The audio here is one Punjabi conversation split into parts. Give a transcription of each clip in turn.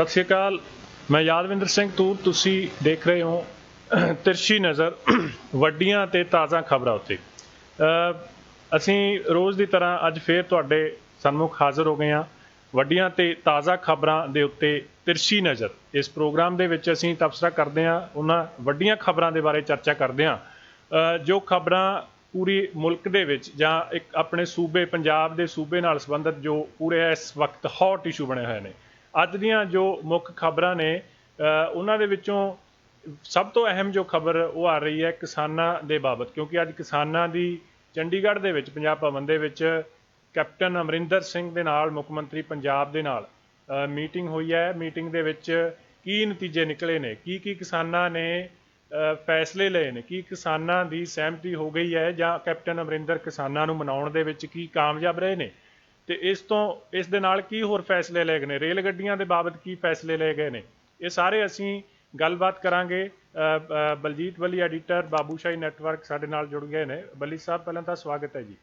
ਸਤਿ ਸ਼੍ਰੀ ਅਕਾਲ। ਮੈਂ ਯਾਦਵਿੰਦਰ ਸਿੰਘ ਤੂਰ, ਤੁਸੀਂ ਦੇਖ ਰਹੇ ਹੋ ਤਿਰਸ਼ੀ ਨਜ਼ਰ। ਵੱਡੀਆਂ ਤੇ ਤਾਜ਼ਾ ਖਬਰਾਂ ਉੱਤੇ। ਅਸੀਂ ਰੋਜ਼ ਦੀ ਤਰ੍ਹਾਂ ਅੱਜ ਫੇਰ ਤੁਹਾਡੇ ਸਨਮੁਖ ਹਾਜ਼ਰ ਹੋ ਗਏ ਹਾਂ। ਵੱਡੀਆਂ ਤੇ ਤਾਜ਼ਾ ਖਬਰਾਂ ਦੇ ਉੱਤੇ ਤਿਰਸ਼ੀ ਨਜ਼ਰ। ਇਸ ਪ੍ਰੋਗਰਾਮ ਦੇ ਵਿੱਚ ਅਸੀਂ ਤਬਸਰਾ ਕਰਦੇ ਹਾਂ, ਉਹਨਾਂ ਵੱਡੀਆਂ ਖਬਰਾਂ ਦੇ ਬਾਰੇ ਚਰਚਾ ਕਰਦੇ ਹਾਂ। ਜੋ ਖਬਰਾਂ ਪੂਰੀ ਮੁਲਕ ਦੇ ਵਿੱਚ ਜਾਂ ਇੱਕ ਆਪਣੇ ਸੂਬੇ, ਪੰਜਾਬ ਦੇ ਸੂਬੇ ਨਾਲ ਸੰਬੰਧਿਤ ਜੋ ਪੂਰੇ ਇਸ ਵਕਤ ਹੌਟ ਇਸ਼ੂ ਬਣੇ ਹੋਏ ਨੇ ਅੱਜ ਦੀਆਂ ਜੋ ਮੁੱਖ ਖਬਰਾਂ ਨੇ ਉਹਨਾਂ ਦੇ ਵਿੱਚੋਂ ਸਭ ਤੋਂ ਅਹਿਮ ਜੋ ਖਬਰ ਉਹ ਆ ਰਹੀ ਹੈ ਕਿਸਾਨਾਂ ਦੇ ਬਾਬਤ, ਕਿਉਂਕਿ ਅੱਜ ਕਿਸਾਨਾਂ ਦੀ ਚੰਡੀਗੜ੍ਹ ਦੇ ਵਿੱਚ, ਪੰਜਾਬ ਭਵਨ ਦੇ ਵਿੱਚ ਕੈਪਟਨ ਅਮਰਿੰਦਰ ਸਿੰਘ ਦੇ ਨਾਲ, ਮੁੱਖ ਮੰਤਰੀ ਪੰਜਾਬ ਦੇ ਨਾਲ ਮੀਟਿੰਗ ਹੋਈ ਹੈ। ਮੀਟਿੰਗ ਦੇ ਵਿੱਚ ਕੀ ਨਤੀਜੇ ਨਿਕਲੇ ਨੇ? ਕੀ ਕੀ ਕਿਸਾਨਾਂ ਨੇ ਫੈਸਲੇ ਲਏ ਨੇ? ਕੀ ਕਿਸਾਨਾਂ ਦੀ ਸਹਿਮਤੀ ਹੋ ਗਈ ਹੈ ਜਾਂ ਕੈਪਟਨ ਅਮਰਿੰਦਰ ਕਿਸਾਨਾਂ ਨੂੰ ਮਨਾਉਣ ਦੇ ਵਿੱਚ ਕੀ ਕਾਮਯਾਬ ਰਹੇ ਨੇ? ਤੇ ਇਸ ਤੋਂ ਇਸ ਦੇ ਨਾਲ ਕੀ ਹੋਰ ਫੈਸਲੇ ਲਏ ਗਏ ਨੇ? ਰੇਲ ਗੱਡੀਆਂ ਦੇ ਬਾਬਤ ਕੀ ਫੈਸਲੇ ਲਏ ਗਏ ਨੇ? ਇਹ ਸਾਰੇ ਅਸੀਂ ਗੱਲਬਾਤ ਕਰਾਂਗੇ। ਬਲਜੀਤ ਵਲੀ ਐਡੀਟਰ ਬਾਬੂਸ਼ਾਹੀ ਨੈਟਵਰਕ ਸਾਡੇ ਨਾਲ ਜੁੜ ਗਏ ਨੇ। ਬਲੀ ਸਾਹਿਬ ਪਹਿਲਾਂ ਤਾਂ ਸਵਾਗਤ ਹੈ ਜੀ।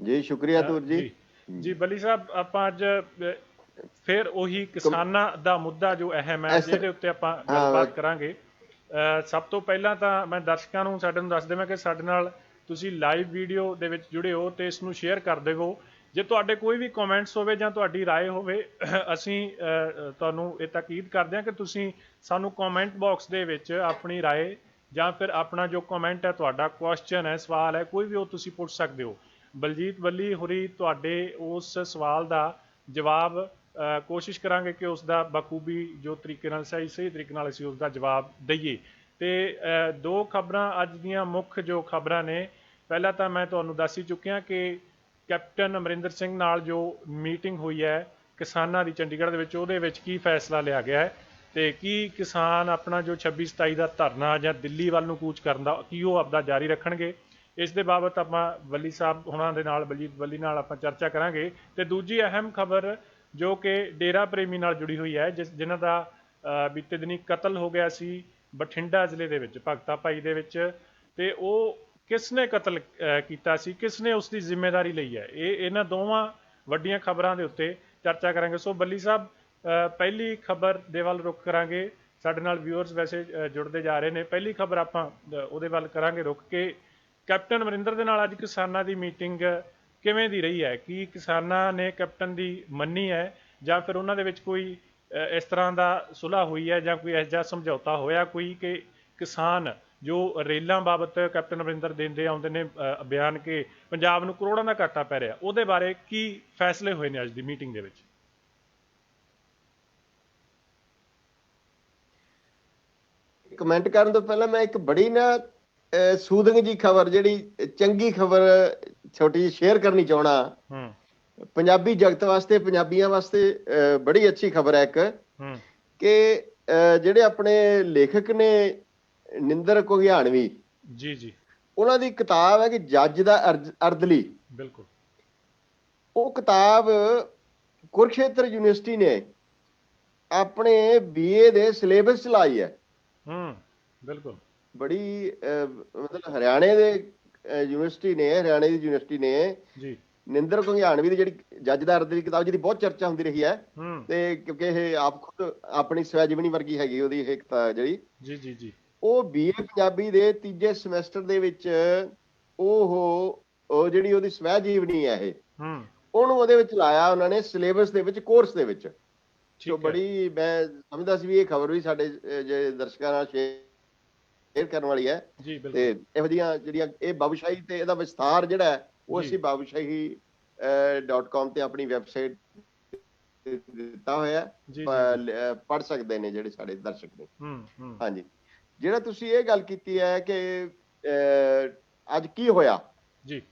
ਜੀ ਸ਼ੁਕਰੀਆ ਤੂਰ ਜੀ। ਜੀ। ਬਲੀ ਸਾਹਿਬ ਆਪਾਂ ਅੱਜ ਫਿਰ ਉਹੀ ਕਿਸਾਨਾਂ ਦਾ ਮੁੱਦਾ ਜੋ ਅਹਿਮ ਹੈ ਜਿਹਦੇ ਉੱਤੇ ਆਪਾਂ ਗੱਲਬਾਤ ਕਰਾਂਗੇ। ਸਭ ਤੋਂ ਪਹਿਲਾਂ ਤਾਂ ਮੈਂ ਦਰਸ਼ਕਾਂ ਨੂੰ ਸਾਡੇ ਨੂੰ ਦੱਸ ਦੇਵਾਂ ਕਿ ਸਾਡੇ ਨਾਲ ਤੁਸੀਂ ਲਾਈਵ ਵੀਡੀਓ ਦੇ ਵਿੱਚ ਜੁੜੇ ਹੋ ਤੇ ਇਸ ਨੂੰ ਸ਼ੇਅਰ ਕਰ ਦੇਵੋ ਜੇ ਤੁਹਾਡੇ ਕੋਈ ਵੀ ਕਮੈਂਟਸ ਹੋਵੇ ਜਾਂ ਤੁਹਾਡੀ رائے ਹੋਵੇ ਅਸੀਂ ਅ, ਅ, ਤੁਹਾਨੂੰ ਇਹ ਤਾਕੀਦ ਕਰਦੇ ਹਾਂ ਕਿ ਤੁਸੀਂ ਸਾਨੂੰ ਕਮੈਂਟ ਬਾਕਸ ਦੇ ਵਿੱਚ ਆਪਣੀ رائے ਜਾਂ ਫਿਰ ਆਪਣਾ ਜੋ ਕਮੈਂਟ ਹੈ ਤੁਹਾਡਾ ਕੁਐਸਚਨ ਹੈ ਸਵਾਲ ਹੈ ਕੋਈ ਵੀ ਉਹ ਤੁਸੀਂ ਪੁੱਛ ਸਕਦੇ ਹੋ ਬਲਜੀਤ ਵੱਲੀ ਹੋਰੀ ਤੁਹਾਡੇ ਉਸ ਸਵਾਲ ਦਾ ਜਵਾਬ ਅ, ਕੋਸ਼ਿਸ਼ ਕਰਾਂਗੇ ਕਿ ਉਸ ਦਾ ਬਖੂਬੀ ਜੋ ਤਰੀਕੇ ਨਾਲ ਸਹੀ ਸਹੀ ਤਰੀਕੇ ਨਾਲ ਅਸੀਂ ਉਸ ਦਾ ਜਵਾਬ ਦਈਏ ਤੇ ਦੋ ਖਬਰਾਂ ਅੱਜ ਦੀਆਂ ਮੁੱਖ ਜੋ ਖਬਰਾਂ ਨੇ। ਪਹਿਲਾਂ ਤਾਂ ਮੈਂ ਤੁਹਾਨੂੰ ਦੱਸ ਹੀ ਚੁੱਕਿਆ ਕਿ ਕੈਪਟਨ ਅਮਰਿੰਦਰ ਸਿੰਘ ਨਾਲ ਜੋ ਮੀਟਿੰਗ ਹੋਈ ਹੈ ਕਿਸਾਨਾਂ ਦੀ ਚੰਡੀਗੜ੍ਹ ਦੇ ਵਿੱਚ, ਉਹਦੇ ਵਿੱਚ ਕੀ ਫੈਸਲਾ ਲਿਆ ਗਿਆ ਹੈ ਤੇ ਕੀ ਕਿਸਾਨ ਆਪਣਾ ਜੋ 26 27 ਦਾ ਧਰਨਾ ਜਾਂ ਦਿੱਲੀ ਵੱਲ ਨੂੰ ਕੂਚ ਕਰਨ ਦਾ, ਕੀ ਉਹ ਆਪਦਾ ਜਾਰੀ ਰੱਖਣਗੇ। ਇਸ ਦੇ ਬਾਬਤ ਆਪਾਂ ਵੱਲੀ ਸਾਹਿਬ ਹੁਣਾਂ ਦੇ ਨਾਲ, ਬਲਜੀਤ ਵੱਲੀ ਨਾਲ ਆਪਾਂ ਚਰਚਾ ਕਰਾਂਗੇ। ਤੇ ਦੂਜੀ ਅਹਿਮ ਖਬਰ ਜੋ ਕਿ ਡੇਰਾ ਪ੍ਰੇਮੀ ਨਾਲ ਜੁੜੀ ਹੋਈ ਹੈ, ਜਿਸ, ਜਿਨ੍ਹਾਂ ਦਾ ਬੀਤੇ ਦਿਨੀ ਕਤਲ ਹੋ ਗਿਆ ਸੀ। ਬਠਿੰਡਾ ਜ਼ਿਲ੍ਹੇ ਦੇ ਵਿੱਚ, ਭਗਤਾ ਭਾਈ ਦੇ ਵਿੱਚ, ਤੇ ਉਹ ਕਿਸ ਨੇ ਕਤਲ ਕੀਤਾ ਸੀ ਕਿਸ ਨੇ ਉਸ ਦੀ ਜ਼ਿੰਮੇਵਾਰੀ ਲਈ ਹੈ? ਇਹ, ਇਹਨਾਂ ਦੋਵਾਂ ਵੱਡੀਆਂ ਖਬਰਾਂ ਦੇ ਉੱਤੇ ਚਰਚਾ ਕਰਾਂਗੇ। ਸੋ ਬੱਲੀ ਸਾਹਿਬ ਪਹਿਲੀ ਖਬਰ ਦੇ ਵੱਲ ਰੁਖ ਕਰਾਂਗੇ। ਸਾਡੇ ਨਾਲ ਵਿਊਅਰਸ ਵੈਸੇ ਜੁੜਦੇ ਜਾ ਰਹੇ ਨੇ। ਪਹਿਲੀ ਖਬਰ ਆਪਾਂ ਉਹਦੇ ਵੱਲ ਕਰਾਂਗੇ ਰੁਕ ਕੇ। ਕੈਪਟਨ ਅਮਰਿੰਦਰ ਦੇ ਨਾਲ ਅੱਜ ਕਿਸਾਨਾਂ ਦੀ ਮੀਟਿੰਗ ਕਿਵੇਂ ਦੀ ਰਹੀ ਹੈ? ਕੀ ਕਿਸਾਨਾਂ ਨੇ ਕੈਪਟਨ ਦੀ ਮੰਨੀ ਹੈ? ਜਾਂ ਫਿਰ ਉਹਨਾਂ ਦੇ ਵਿੱਚ ਕੋਈ ਇਸ ਤਰ੍ਹਾਂ ਦਾ ਸੁਲ੍ਹਾ ਹੋਈ ਹੈ ਜਾਂ ਕੋਈ ਇਹੋ ਜਿਹਾ ਸਮਝੌਤਾ ਹੋਇਆ ਕੋਈ ਕਿ ਕਿਸਾਨ ਜੋ ਰੇਲਾਂ ਬਾਬਤ ਕੈਪਟਨ ਅਮਰਿੰਦਰ ਦਿੰਦੇ ਆਉਂਦੇ ਨੇ ਬਿਆਨ ਕਿ ਪੰਜਾਬ ਨੂੰ ਕਰੋੜਾਂ ਦਾ ਘਾਟਾ ਪੈ ਰਿਹਾ ਉਹਦੇ ਬਾਰੇ ਕੀ ਫੈਸਲੇ ਹੋਏ ਨੇ ਅੱਜ ਦੀ ਮੀਟਿੰਗ ਦੇ ਵਿੱਚ? ਕਮੈਂਟ ਕਰਨ ਤੋਂ ਪਹਿਲਾਂ ਮੈਂ ਇੱਕ ਬੜੀ ਨਾ ਸੂਦਿੰਗ ਜੀ ਖਬਰ ਜਿਹੜੀ ਚੰਗੀ ਖਬਰ ਛੋਟੀ ਜਿਹੀ ਸ਼ੇਅਰ ਕਰਨੀ ਚਾਹਣਾ ਹੂੰ। ਪੰਜਾਬੀ ਜਗਤ ਵਾਸਤੇ ਪੰਜਾਬੀਆਂ ਵਾਸਤੇ ਬੜੀ ਅੱਛੀ ਖਬਰ ਹੈ ਇੱਕ ਕਿ ਜਿਹੜੇ ਆਪਣੇ ਲੇਖਕ ਨੇ ਨਿੰਦਰ ਘੁਗਿਆਣਵੀ ਜੀ ਜੀ। ਉਹਨਾਂ ਦੀ ਕਿਤਾਬ ਹੈ ਕਿ ਜੱਜ ਦਾ ਅਰਦਲੀ। ਬਿਲਕੁਲ। ਉਹ ਕਿਤਾਬ ਕੁਰਕਸ਼ੇਤਰ ਯੂਨੀਵਰਸਿਟੀ ਨੇ ਆਪਣੇ ਬੀਏ ਦੇ ਸਿਲੇਬਸ ਚ ਲਾਈ ਹੈ। ਹੂੰ ਬਿਲਕੁਲ। ਬੜੀ ਮਤਲਬ ਹਰਿਆਣੇ ਦੇ ਯੂਨੀਵਰਸਿਟੀ ਨੇ ਹਰਿਆਣੇ ਦੀ ਯੂਨੀਵਰਸਿਟੀ ਨੇ ਜੀ। ਨਿੰਦਰ ਘੁੰਗਿਆਣਵੀ ਦੀ ਜਿਹੜੀ ਜੱਜ ਦਾ ਅਰਦ ਦੀ ਕਿਤਾਬ ਜਿਹਦੀ ਬਹੁਤ ਚਰਚਾ ਹੁੰਦੀ ਰਹੀ ਹੈ ਤੇ ਕਿਉਂਕਿ ਇਹ ਆਪ ਖੁਦ ਆਪਣੀ ਸਵੈਜੀਵਨੀ ਵਰਗੀ ਹੈਗੀ ਉਹਦੀ ਇਹ ਕਿਤਾਬ ਜਿਹੜੀ ਜੀ ਜੀ ਜੀ। ਉਹ ਬੀਏ ਪੰਜਾਬੀ ਦੇ ਤੀਜੇ ਸਮੈਸਟਰ ਦੇ ਵਿੱਚ ਉਹ ਉਹ ਜਿਹੜੀ ਉਹਦੀ ਸਵੈ ਜੀਵਨੀ ਹੈ ਇਹ ਹੂੰ। ਉਹਨੂੰ ਉਹਦੇ ਵਿੱਚ ਲਾਇਆ ਉਹਨਾਂ ਨੇ ਸਿਲੇਬਸ ਦੇ ਵਿੱਚ ਕੋਰਸ ਦੇ ਵਿੱਚ। ਹੈ। ਬੜੀ ਮੈਂ ਸਮਝਦਾ ਸੀ ਵੀ ਇਹ ਖਬਰ ਵੀ ਸਾਡੇ ਜੇ ਦਰਸ਼ਕਾਂ ਨਾਲ ਸ਼ੇਅਰ ਕਰਨ ਵਾਲੀ ਹੈ। ਜੀ ਬਿਲਕੁਲ। ਤੇ ਇਹੋ ਜਿਹੀਆਂ ਜਿਹੜੀਆਂ ਇਹ ਬਾਬੂਸ਼ਾਹੀ ਤੇ ਇਹਦਾ ਵਿਸਥਾਰ ਜਿਹੜਾ ਹੈ ਉਹ। ਅਸੀਂ babushaahi.com ਤੇ ਆਪਣੀ ਵੈਬਸਾਈਟ ਦਿੱਤਾ ਹੋਇਆ ਪੜ ਸਕਦੇ ਨੇ ਜਿਹੜੇ ਸਾਡੇ ਦਰਸ਼ਕ ਨੇ। ਹਾਂਜੀ। ਜਿਹੜਾ ਤੁਸੀਂ ਇਹ ਗੱਲ ਕੀਤੀ ਹੈ ਕਿ ਅੱਜ ਕੀ ਹੋਇਆ? ਜੀ।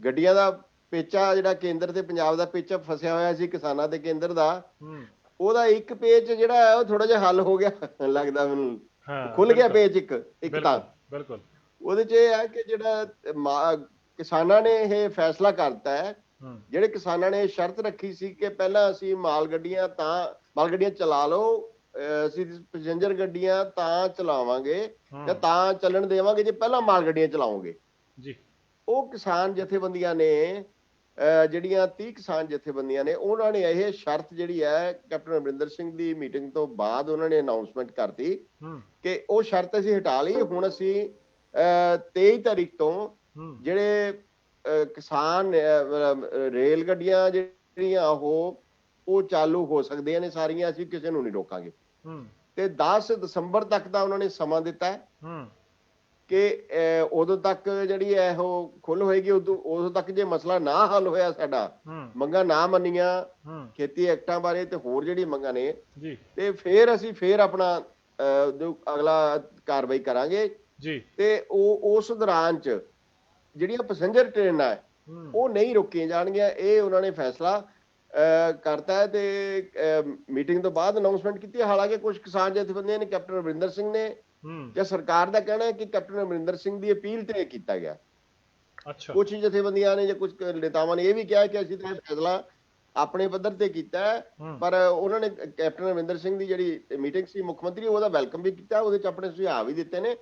ਗੱਡੀਆਂ ਦਾ ਪੇਚਾ ਜਿਹੜਾ ਕੇਂਦਰ ਤੇ ਪੰਜਾਬ ਦਾ ਪੇਚਾ ਫਸਿਆ ਹੋਇਆ ਸੀ ਕਿਸਾਨਾਂ ਦੇ ਕੇਂਦਰ ਦਾ ਉਹਦਾ ਇੱਕ ਪੇਚ ਜਿਹੜਾ ਹੈ ਉਹ ਥੋੜਾ ਜਿਹਾ ਹੱਲ ਹੋ ਗਿਆ ਲੱਗਦਾ ਮੈਨੂੰ। ਖੁੱਲ ਗਿਆ ਪੇਚ ਇੱਕ ਇੱਕ ਤਾਂ। ਬਿਲਕੁਲ ਉਹਦੇ 'ਚ ਇਹ ਹੈ ਕਿ ਜਿਹੜਾ ਕਿਸਾਨਾਂ ਨੇ ਇਹ ਫੈਸਲਾ ਕਰਤਾ ਹੈ ਜਿਹੜੇ ਕਿਸਾਨਾਂ ਨੇ ਸ਼ਰਤ ਰੱਖੀ ਸੀ ਕਿ ਪਹਿਲਾਂ ਅਸੀਂ ਮਾਲ ਗੱਡੀਆਂ ਤਾਂ ਮਾਲ ਗੱਡੀਆਂ ਚਲਾ ਲਓ ਅਸੀਂ ਪੈਸੇਂਜਰ ਗੱਡੀਆਂ ਤਾਂ ਚਲਾਵਾਂਗੇ ਜਾਂ ਤਾਂ ਚੱਲਣ ਦੇਵਾਂਗੇ ਜੇ ਪਹਿਲਾਂ ਮਾਲ ਗੱਡੀਆਂ ਚਲਾਓਗੇ। ਜੀ। ਉਹ ਕਿਸਾਨ ਜਥੇਬੰਦੀਆਂ ਨੇ ਜਿਹੜੀਆਂ 30 ਕਿਸਾਨ ਜਥੇਬੰਦੀਆਂ ਨੇ ਉਹਨਾਂ ਨੇ ਇਹ ਸ਼ਰਤ ਜਿਹੜੀ ਹੈ ਕੈਪਟਨ ਅਮਰਿੰਦਰ ਸਿੰਘ ਦੀ ਮੀਟਿੰਗ ਤੋਂ ਬਾਅਦ ਉਹਨਾਂ ਨੇ ਅਨਾਉਂਸਮੈਂਟ ਕਰਤੀ ਕਿ ਉਹ ਸ਼ਰਤ ਅਸੀਂ ਹਟਾ ਲਈ। ਹੁਣ ਅਸੀਂ ਅਹ 23 ਤਾਰੀਖ ਤੋਂ ਜਿਹੜੇ ਕਿਸਾਨ ਰੇਲ ਗੱਡੀਆਂ ਜਿਹੜੀਆਂ ਉਹ ਉਹ ਚਾਲੂ ਹੋ ਸਕਦੀਆਂ ਨੇ ਸਾਰੀਆਂ ਅਸੀਂ ਕਿਸੇ ਨੂੰ ਨਹੀਂ ਰੋਕਾਂਗੇ। ਤੇ 10 ਦਸੰਬਰ ਤੱਕ ਦਾ ਉਹਨਾਂ ਨੇ ਸਮਾਂ ਦਿੱਤਾ ਹੈ ਕਿ ਉਦੋਂ ਤੱਕ ਜਿਹੜੀ ਹੈ ਉਹ ਖੁੱਲ ਹੋਏਗੀ ਉਦੋਂ ਉਦੋਂ ਤੱਕ ਜੇ ਮਸਲਾ ਨਾ ਹੱਲ ਹੋਇਆ ਸਾਡਾ ਮੰਗਾਂ ਨਾ ਮੰਨੀਆਂ ਖੇਤੀ ਐਕਟਾਂ ਬਾਰੇ ਤੇ ਹੋਰ ਜਿਹੜੀ ਮੰਗਾਂ ਨੇ ਜੀ। ਤੇ ਫਿਰ ਅਸੀਂ ਫਿਰ ਆਪਣਾ ਜੋ ਅਗਲਾ ਕਾਰਵਾਈ ਕਰਾਂਗੇ। ਜੀ। ਤੇ ਉਹ ਉਸ ਦੌਰਾਨ ਚ ਜਿਹੜੀਆਂ ਪੈਸੇਂਜਰ ਟ੍ਰੇਨਾਂ ਹੈ। ਉਹ ਨਹੀਂ ਰੋਕੀਆਂ ਜਾਣਗੀਆਂ। ਇਹ ਉਹਨਾਂ ਨੇ ਫੈਸਲਾ ਕਰਤਾ ਹੈ ਤੇ ਮੀਟਿੰਗ ਤੋਂ ਬਾਅਦ ਅਨਾਉਂਸਮੈਂਟ ਕੀਤੀ ਹਾਲਾਂਕਿ ਕੁਝ ਕਿਸਾਨ ਜਥੇਬੰਦੀਆਂ ਨੇ ਕੈਪਟਨ ਅਮਰਿੰਦਰ ਸਿੰਘ ਨੇ ਜਾਂ ਸਰਕਾਰ ਦਾ ਕਹਿਣਾ ਹੈ ਕਿ ਕੈਪਟਨ ਅਮਰਿੰਦਰ ਸਿੰਘ ਦੀ ਅਪੀਲ ਤੇ ਕੀਤਾ ਗਿਆ। ਅੱਛਾ। ਕੁਝ ਜਥੇਬੰਦੀਆਂ ਨੇ ਜਾਂ ਕੁਝ ਨੇਤਾਵਾਂ ਨੇ ਇਹ ਵੀ ਕਿਹਾ ਕਿ ਅਸੀਂ ਤਾਂ ਇਹ ਫੈਸਲਾ ਆਪਣੇ ਪੱਧਰ ਤੇ ਕੀਤਾ ਪਰ ਉਹਨਾਂ ਨੇ ਕੈਪਟਨ ਅਮਰਿੰਦਰ ਸਿੰਘ ਦੀ ਜਿਹੜੀ ਮੀਟਿੰਗ ਸੀ ਮੁੱਖ ਮੰਤਰੀ ਉਹਦਾ ਵੈਲਕਮ ਵੀ ਕੀਤਾ ਉਹਦੇ ਚ ਆਪਣੇ ਸੁਝਾਅ ਵੀ ਦਿੱਤੇ ਨੇ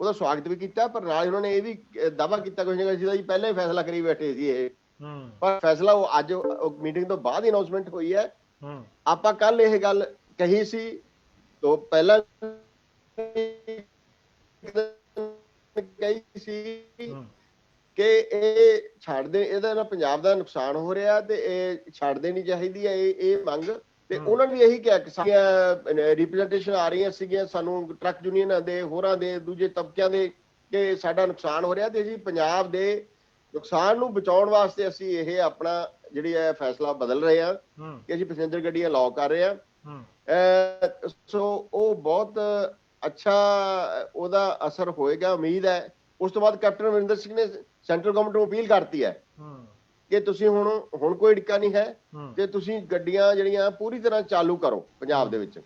ਉਹਦਾ ਸਵਾਗਤ ਵੀ ਕੀਤਾ ਪਰ ਨਾਲ ਉਹਨਾਂ ਨੇ ਇਹ ਵੀ ਦਾਵਾ ਕੀਤਾ ਕੁਝ ਨਹੀਂ ਅਸੀਂ ਪਹਿਲਾਂ ਹੀ ਫੈਸਲਾ ਕਰੀ ਬੈਠੇ ਸੀ ਇਹ। ਪਰ ਫੈਸਲਾ ਉਹ ਅੱਜ ਮੀਟਿੰਗ ਤੋਂ ਬਾਅਦ ਅਨਾਉਂਸਮੈਂਟ ਹੋਈ ਹੈ। ਆਪਾਂ ਕੱਲ ਇਹ ਗੱਲ ਕਹੀ ਸੀ ਤੋਂ ਪਹਿਲਾਂ ਕਹੀ ਸੀ ਕਿ ਇਹ ਛੱਡ ਦੇ ਇਹਦਾ ਨਾਲ ਪੰਜਾਬ ਦਾ ਨੁਕਸਾਨ ਹੋ ਰਿਹਾ ਤੇ ਇਹ ਛੱਡ ਦੇਣੀ ਚਾਹੀਦੀ ਹੈ ਇਹ ਇਹ ਮੰਗ। ਤੇ। ਉਹਨਾਂ ਨੇ ਇਹੀ ਕਿਹਾ ਕਿ ਸਾਡੀਆਂ ਰਿਪਰੈਜ਼ੈਂਟੇਸ਼ਨ ਆ ਰਹੀਆਂ ਸੀਗੀਆਂ ਸਾਨੂੰ ਟਰੱਕ ਯੂਨੀਅਨਾਂ ਦੇ ਹੋਰਾਂ ਦੇ ਦੂਜੇ ਤਬਕਿਆਂ ਦੇ ਕਿ ਸਾਡਾ ਨੁਕਸਾਨ ਹੋ ਰਿਹਾ ਤੇ ਅਸੀਂ ਪੰਜਾਬ ਦੇ ਨੁਕਸਾਨ ਨੂੰ ਬਚਾਉਣ ਵਾਸਤੇ ਅਸੀਂ ਇਹ ਆਪਣਾ ਜਿਹੜੀ ਹੈ ਫੈਸਲਾ ਬਦਲ ਰਹੇ ਹੂੰ ਕਿ ਅਸੀਂ ਪੈਸੇਂਜਰ ਗੱਡੀਆਂ ਲਾਅ ਕਰ ਰਹੇ ਅਹ ਸੋ ਉਹ ਬਹੁਤ ਅੱਛਾ ਉਹਦਾ ਅਸਰ ਹੋਏਗਾ ਉਮੀਦ ਹੈ। ਉਸ ਤੋਂ ਬਾਅਦ ਕੈਪਟਨ ਅਮਰਿੰਦਰ ਸਿੰਘ ਨੇ ਸੈਂਟਰਲ ਗਵਰਨਮੈਂਟ ਨੂੰ ਅਪੀਲ ਕਰਤੀ ਹੈ ਕਿ ਤੁਸੀਂ ਹੁਣ ਹੁਣ ਕੋਈ ਡਿੱਕਾ ਨਹੀਂ ਹੈ ਤੇ ਤੁਸੀਂ ਗੱਡੀਆਂ ਜਿਹੜੀਆਂ ਪੂਰੀ ਤਰ੍ਹਾਂ ਚਾਲੂ ਕਰੋ ਪੰਜਾਬ ਦੇ ਵਿੱਚ।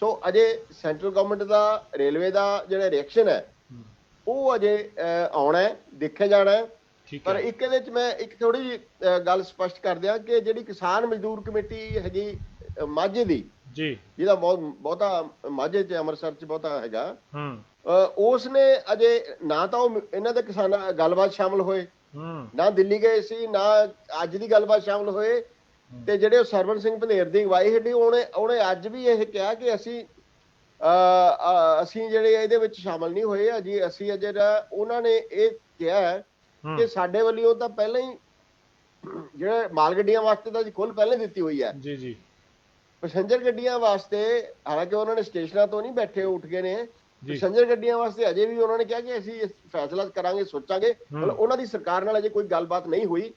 ਸੋ ਅਜੇ ਸੈਂਟਰਲ ਗਵਰਨਮੈਂਟ ਦਾ ਰੇਲਵੇ ਦਾ ਜਿਹੜਾ ਰਿਐਕਸ਼ਨ ਹੈ। ਉਹ ਅਜੇ ਆਉਣਾ ਹੈ ਦੇਖਿਆ ਜਾਣਾ ਹੈ। ਪਰ ਇੱਕ ਇਹਦੇ ਚ ਮੈਂ ਇੱਕ ਥੋੜੀ ਜਿਹੀ ਗੱਲ ਸਪਸ਼ਟ ਕਰ ਦਿਆਂ ਕਿ ਜਿਹੜੀ ਕਿਸਾਨ ਮਜ਼ਦੂਰ ਕਮੇਟੀ ਹੈਗੀ ਮਾਝੇ ਦੀ ਜੀ। ਜਿਹਦਾ ਬਹੁਤ ਬਹੁਤਾ ਮਾਝੇ ਚ ਅੰਮ੍ਰਿਤਸਰ ਚ ਬਹੁਤਾ ਹੈਗਾ ਹੂੰ। ਉਸ ਨੇ ਅਜੇ ਨਾ ਤਾਂ ਉਹ ਇਹਨਾਂ ਦੇ ਕਿਸਾਨਾਂ ਗੱਲਬਾਤ ਸ਼ਾਮਲ ਹੋਏ। ਨਾ ਦਿੱਲੀ ਗਏ ਸੀ ਨਾ ਅੱਜ ਦੀ ਗੱਲਬਾਤ ਸ਼ਾਮਲ ਹੋਏ। ਤੇ ਜਿਹੜੇ ਉਹ ਸਰਵਨ ਸਿੰਘ ਭਨੇਰ ਦੀ ਅਗਵਾਈ ਹੇਠੀ ਉਹਨੇ ਉਹਨੇ ਅੱਜ ਵੀ ਇਹ ਕਿਹਾ ਕਿ ਅਸੀਂ ਅਸੀਂ ਜਿਹੜੇ ਇਹਦੇ ਵਿੱਚ ਸ਼ਾਮਲ ਨਹੀਂ ਹੋਏ ਅਜੀ ਅਸੀਂ ਅਜੇ ਉਹਨਾਂ ਨੇ ਇਹ ਕਿਹਾ ਕਿ ਸਾਡੇ ਵੱਲੋਂ ਤਾਂ ਪਹਿਲਾਂ ਹੀ ਜਿਹੜੇ ਮਾਲ ਗੱਡੀਆਂ ਵਾਸਤੇ ਤਾਂ ਅਸੀਂ ਖੁੱਲ ਪਹਿਲਾਂ ਦਿੱਤੀ ਹੋਈ ਹੈ। ਜੀ ਜੀ। ਪੈਸੇਂਜਰ ਗੱਡੀਆਂ ਵਾਸਤੇ ਹਾਲਾਂਕਿ ਉਹਨਾਂ ਨੇ ਸਟੇਸ਼ਨਾਂ ਤੋਂ ਨਹੀਂ ਬੈਠੇ ਉੱਠ ਗਏ ਨੇ। ਜੀ ਪੈਸੇਂਜਰ ਗੱਡੀਆਂ ਵਾਸਤੇ ਅਜੇ ਵੀ ਉਹਨਾਂ ਨੇ ਕਿਹਾ ਕਿ ਅਸੀਂ ਫੈਸਲਾ ਕਰਾਂਗੇ ਸੋਚਾਂਗੇ। ਮਤਲਬ ਉਹਨਾਂ ਦੀ ਸਰਕਾਰ ਨਾਲ ਅਜੇ ਕੋਈ ਗੱਲਬਾਤ ਨਹੀਂ ਹੋਈ।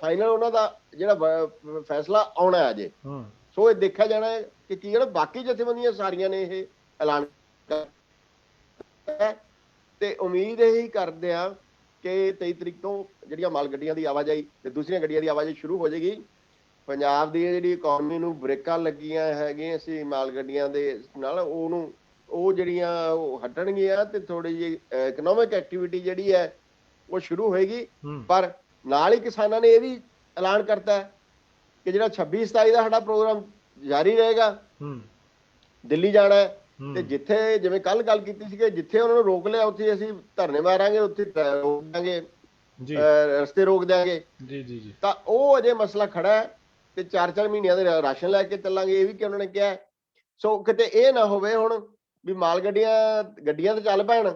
ਫਾਈਨਲ ਉਹਨਾਂ ਦਾ ਜਿਹੜਾ ਫੈਸਲਾ ਆਉਣਾ ਹੈ ਅਜੇ। ਹੂੰ। ਸੋ ਇਹ ਦੇਖਿਆ ਜਾਣਾ ਹੈ ਕਿ ਕੀ ਜਿਹੜਾ ਬਾਕੀ ਜਥੇਬੰਦੀਆਂ ਸਾਰੀਆਂ ਨੇ ਇਹ ਐਲਾਨ ਹੈ ਤੇ ਉਮੀਦ ਇਹੀ ਕਰਦੇ ਆ ਕਿ 23 ਤਰੀਕ ਤੋਂ ਜਿਹੜੀਆਂ ਮਾਲ ਗੱਡੀਆਂ ਦੀ ਆਵਾਜਾਈ ਤੇ ਦੂਸਰੀਆਂ ਗੱਡੀਆਂ ਦੀ ਆਵਾਜਾਈ ਸ਼ੁਰੂ ਹੋ ਜਾਏਗੀ। ਪੰਜਾਬ ਦੀ ਜਿਹੜੀ ਇਕਨੋਮੀ ਨੂੰ ਬ੍ਰੇਕਾਂ ਲੱਗੀਆਂ ਹੈਗੀਆਂ ਸੀ ਮਾਲ ਗੱਡੀਆਂ ਦੇ ਨਾਲ ਉਹਨੂੰ ਉਹ ਜਿਹੜੀਆਂ ਉਹ ਹਟਣਗੀਆਂ ਤੇ ਥੋੜੀ ਜਿਹੀ ਇਕਨੋਮਿਕ ਐਕਟੀਵਿਟੀ ਜਿਹੜੀ ਹੈ ਉਹ ਸ਼ੁਰੂ ਹੋਏਗੀ। ਪਰ ਨਾਲ ਹੀ ਕਿਸਾਨਾਂ ਨੇ ਇਹ ਵੀ ਐਲਾਨ ਕਰਤਾ ਕਿ ਜਿਹੜਾ 26 27 ਦਾ ਸਾਡਾ ਪ੍ਰੋਗਰਾਮ ਜਾਰੀ ਰਹੇਗਾ ਹੂੰ। ਦਿੱਲੀ ਜਾਣਾ ਹੈ। ਤੇ ਜਿੱਥੇ ਜਿਵੇਂ ਕੱਲ ਗੱਲ ਕੀਤੀ ਸੀ ਕਿ ਜਿੱਥੇ ਉਹਨਾਂ ਨੂੰ ਰੋਕ ਲਿਆ ਉੱਥੇ ਅਸੀਂ ਧਰਨੇ ਮਾਰਾਂਗੇ ਉੱਥੇ ਰੋਕ ਦਾਂਗੇ ਜੀ। ਰਸਤੇ ਰੋਕ ਦਿਆਂਗੇ। ਜੀ ਜੀ ਜੀ। ਤਾਂ ਉਹ ਅਜੇ ਮਸਲਾ ਖੜਾ ਹੈ ਤੇ 4-4 ਮਹੀਨਿਆਂ ਦੇ ਰਾਸ਼ਨ ਲੈ ਕੇ ਚੱਲਾਂਗੇ ਇਹ ਵੀ ਕਿ ਉਹਨਾਂ ਨੇ ਕਿਹਾ। ਸੋ ਕਿਤੇ ਇਹ ਨਾ ਹੋਵੇ ਹੁਣ ਵੀ ਮਾਲ ਗੱਡੀਆਂ ਗੱਡੀਆਂ ਤੇ ਚੱਲ ਪੈਣ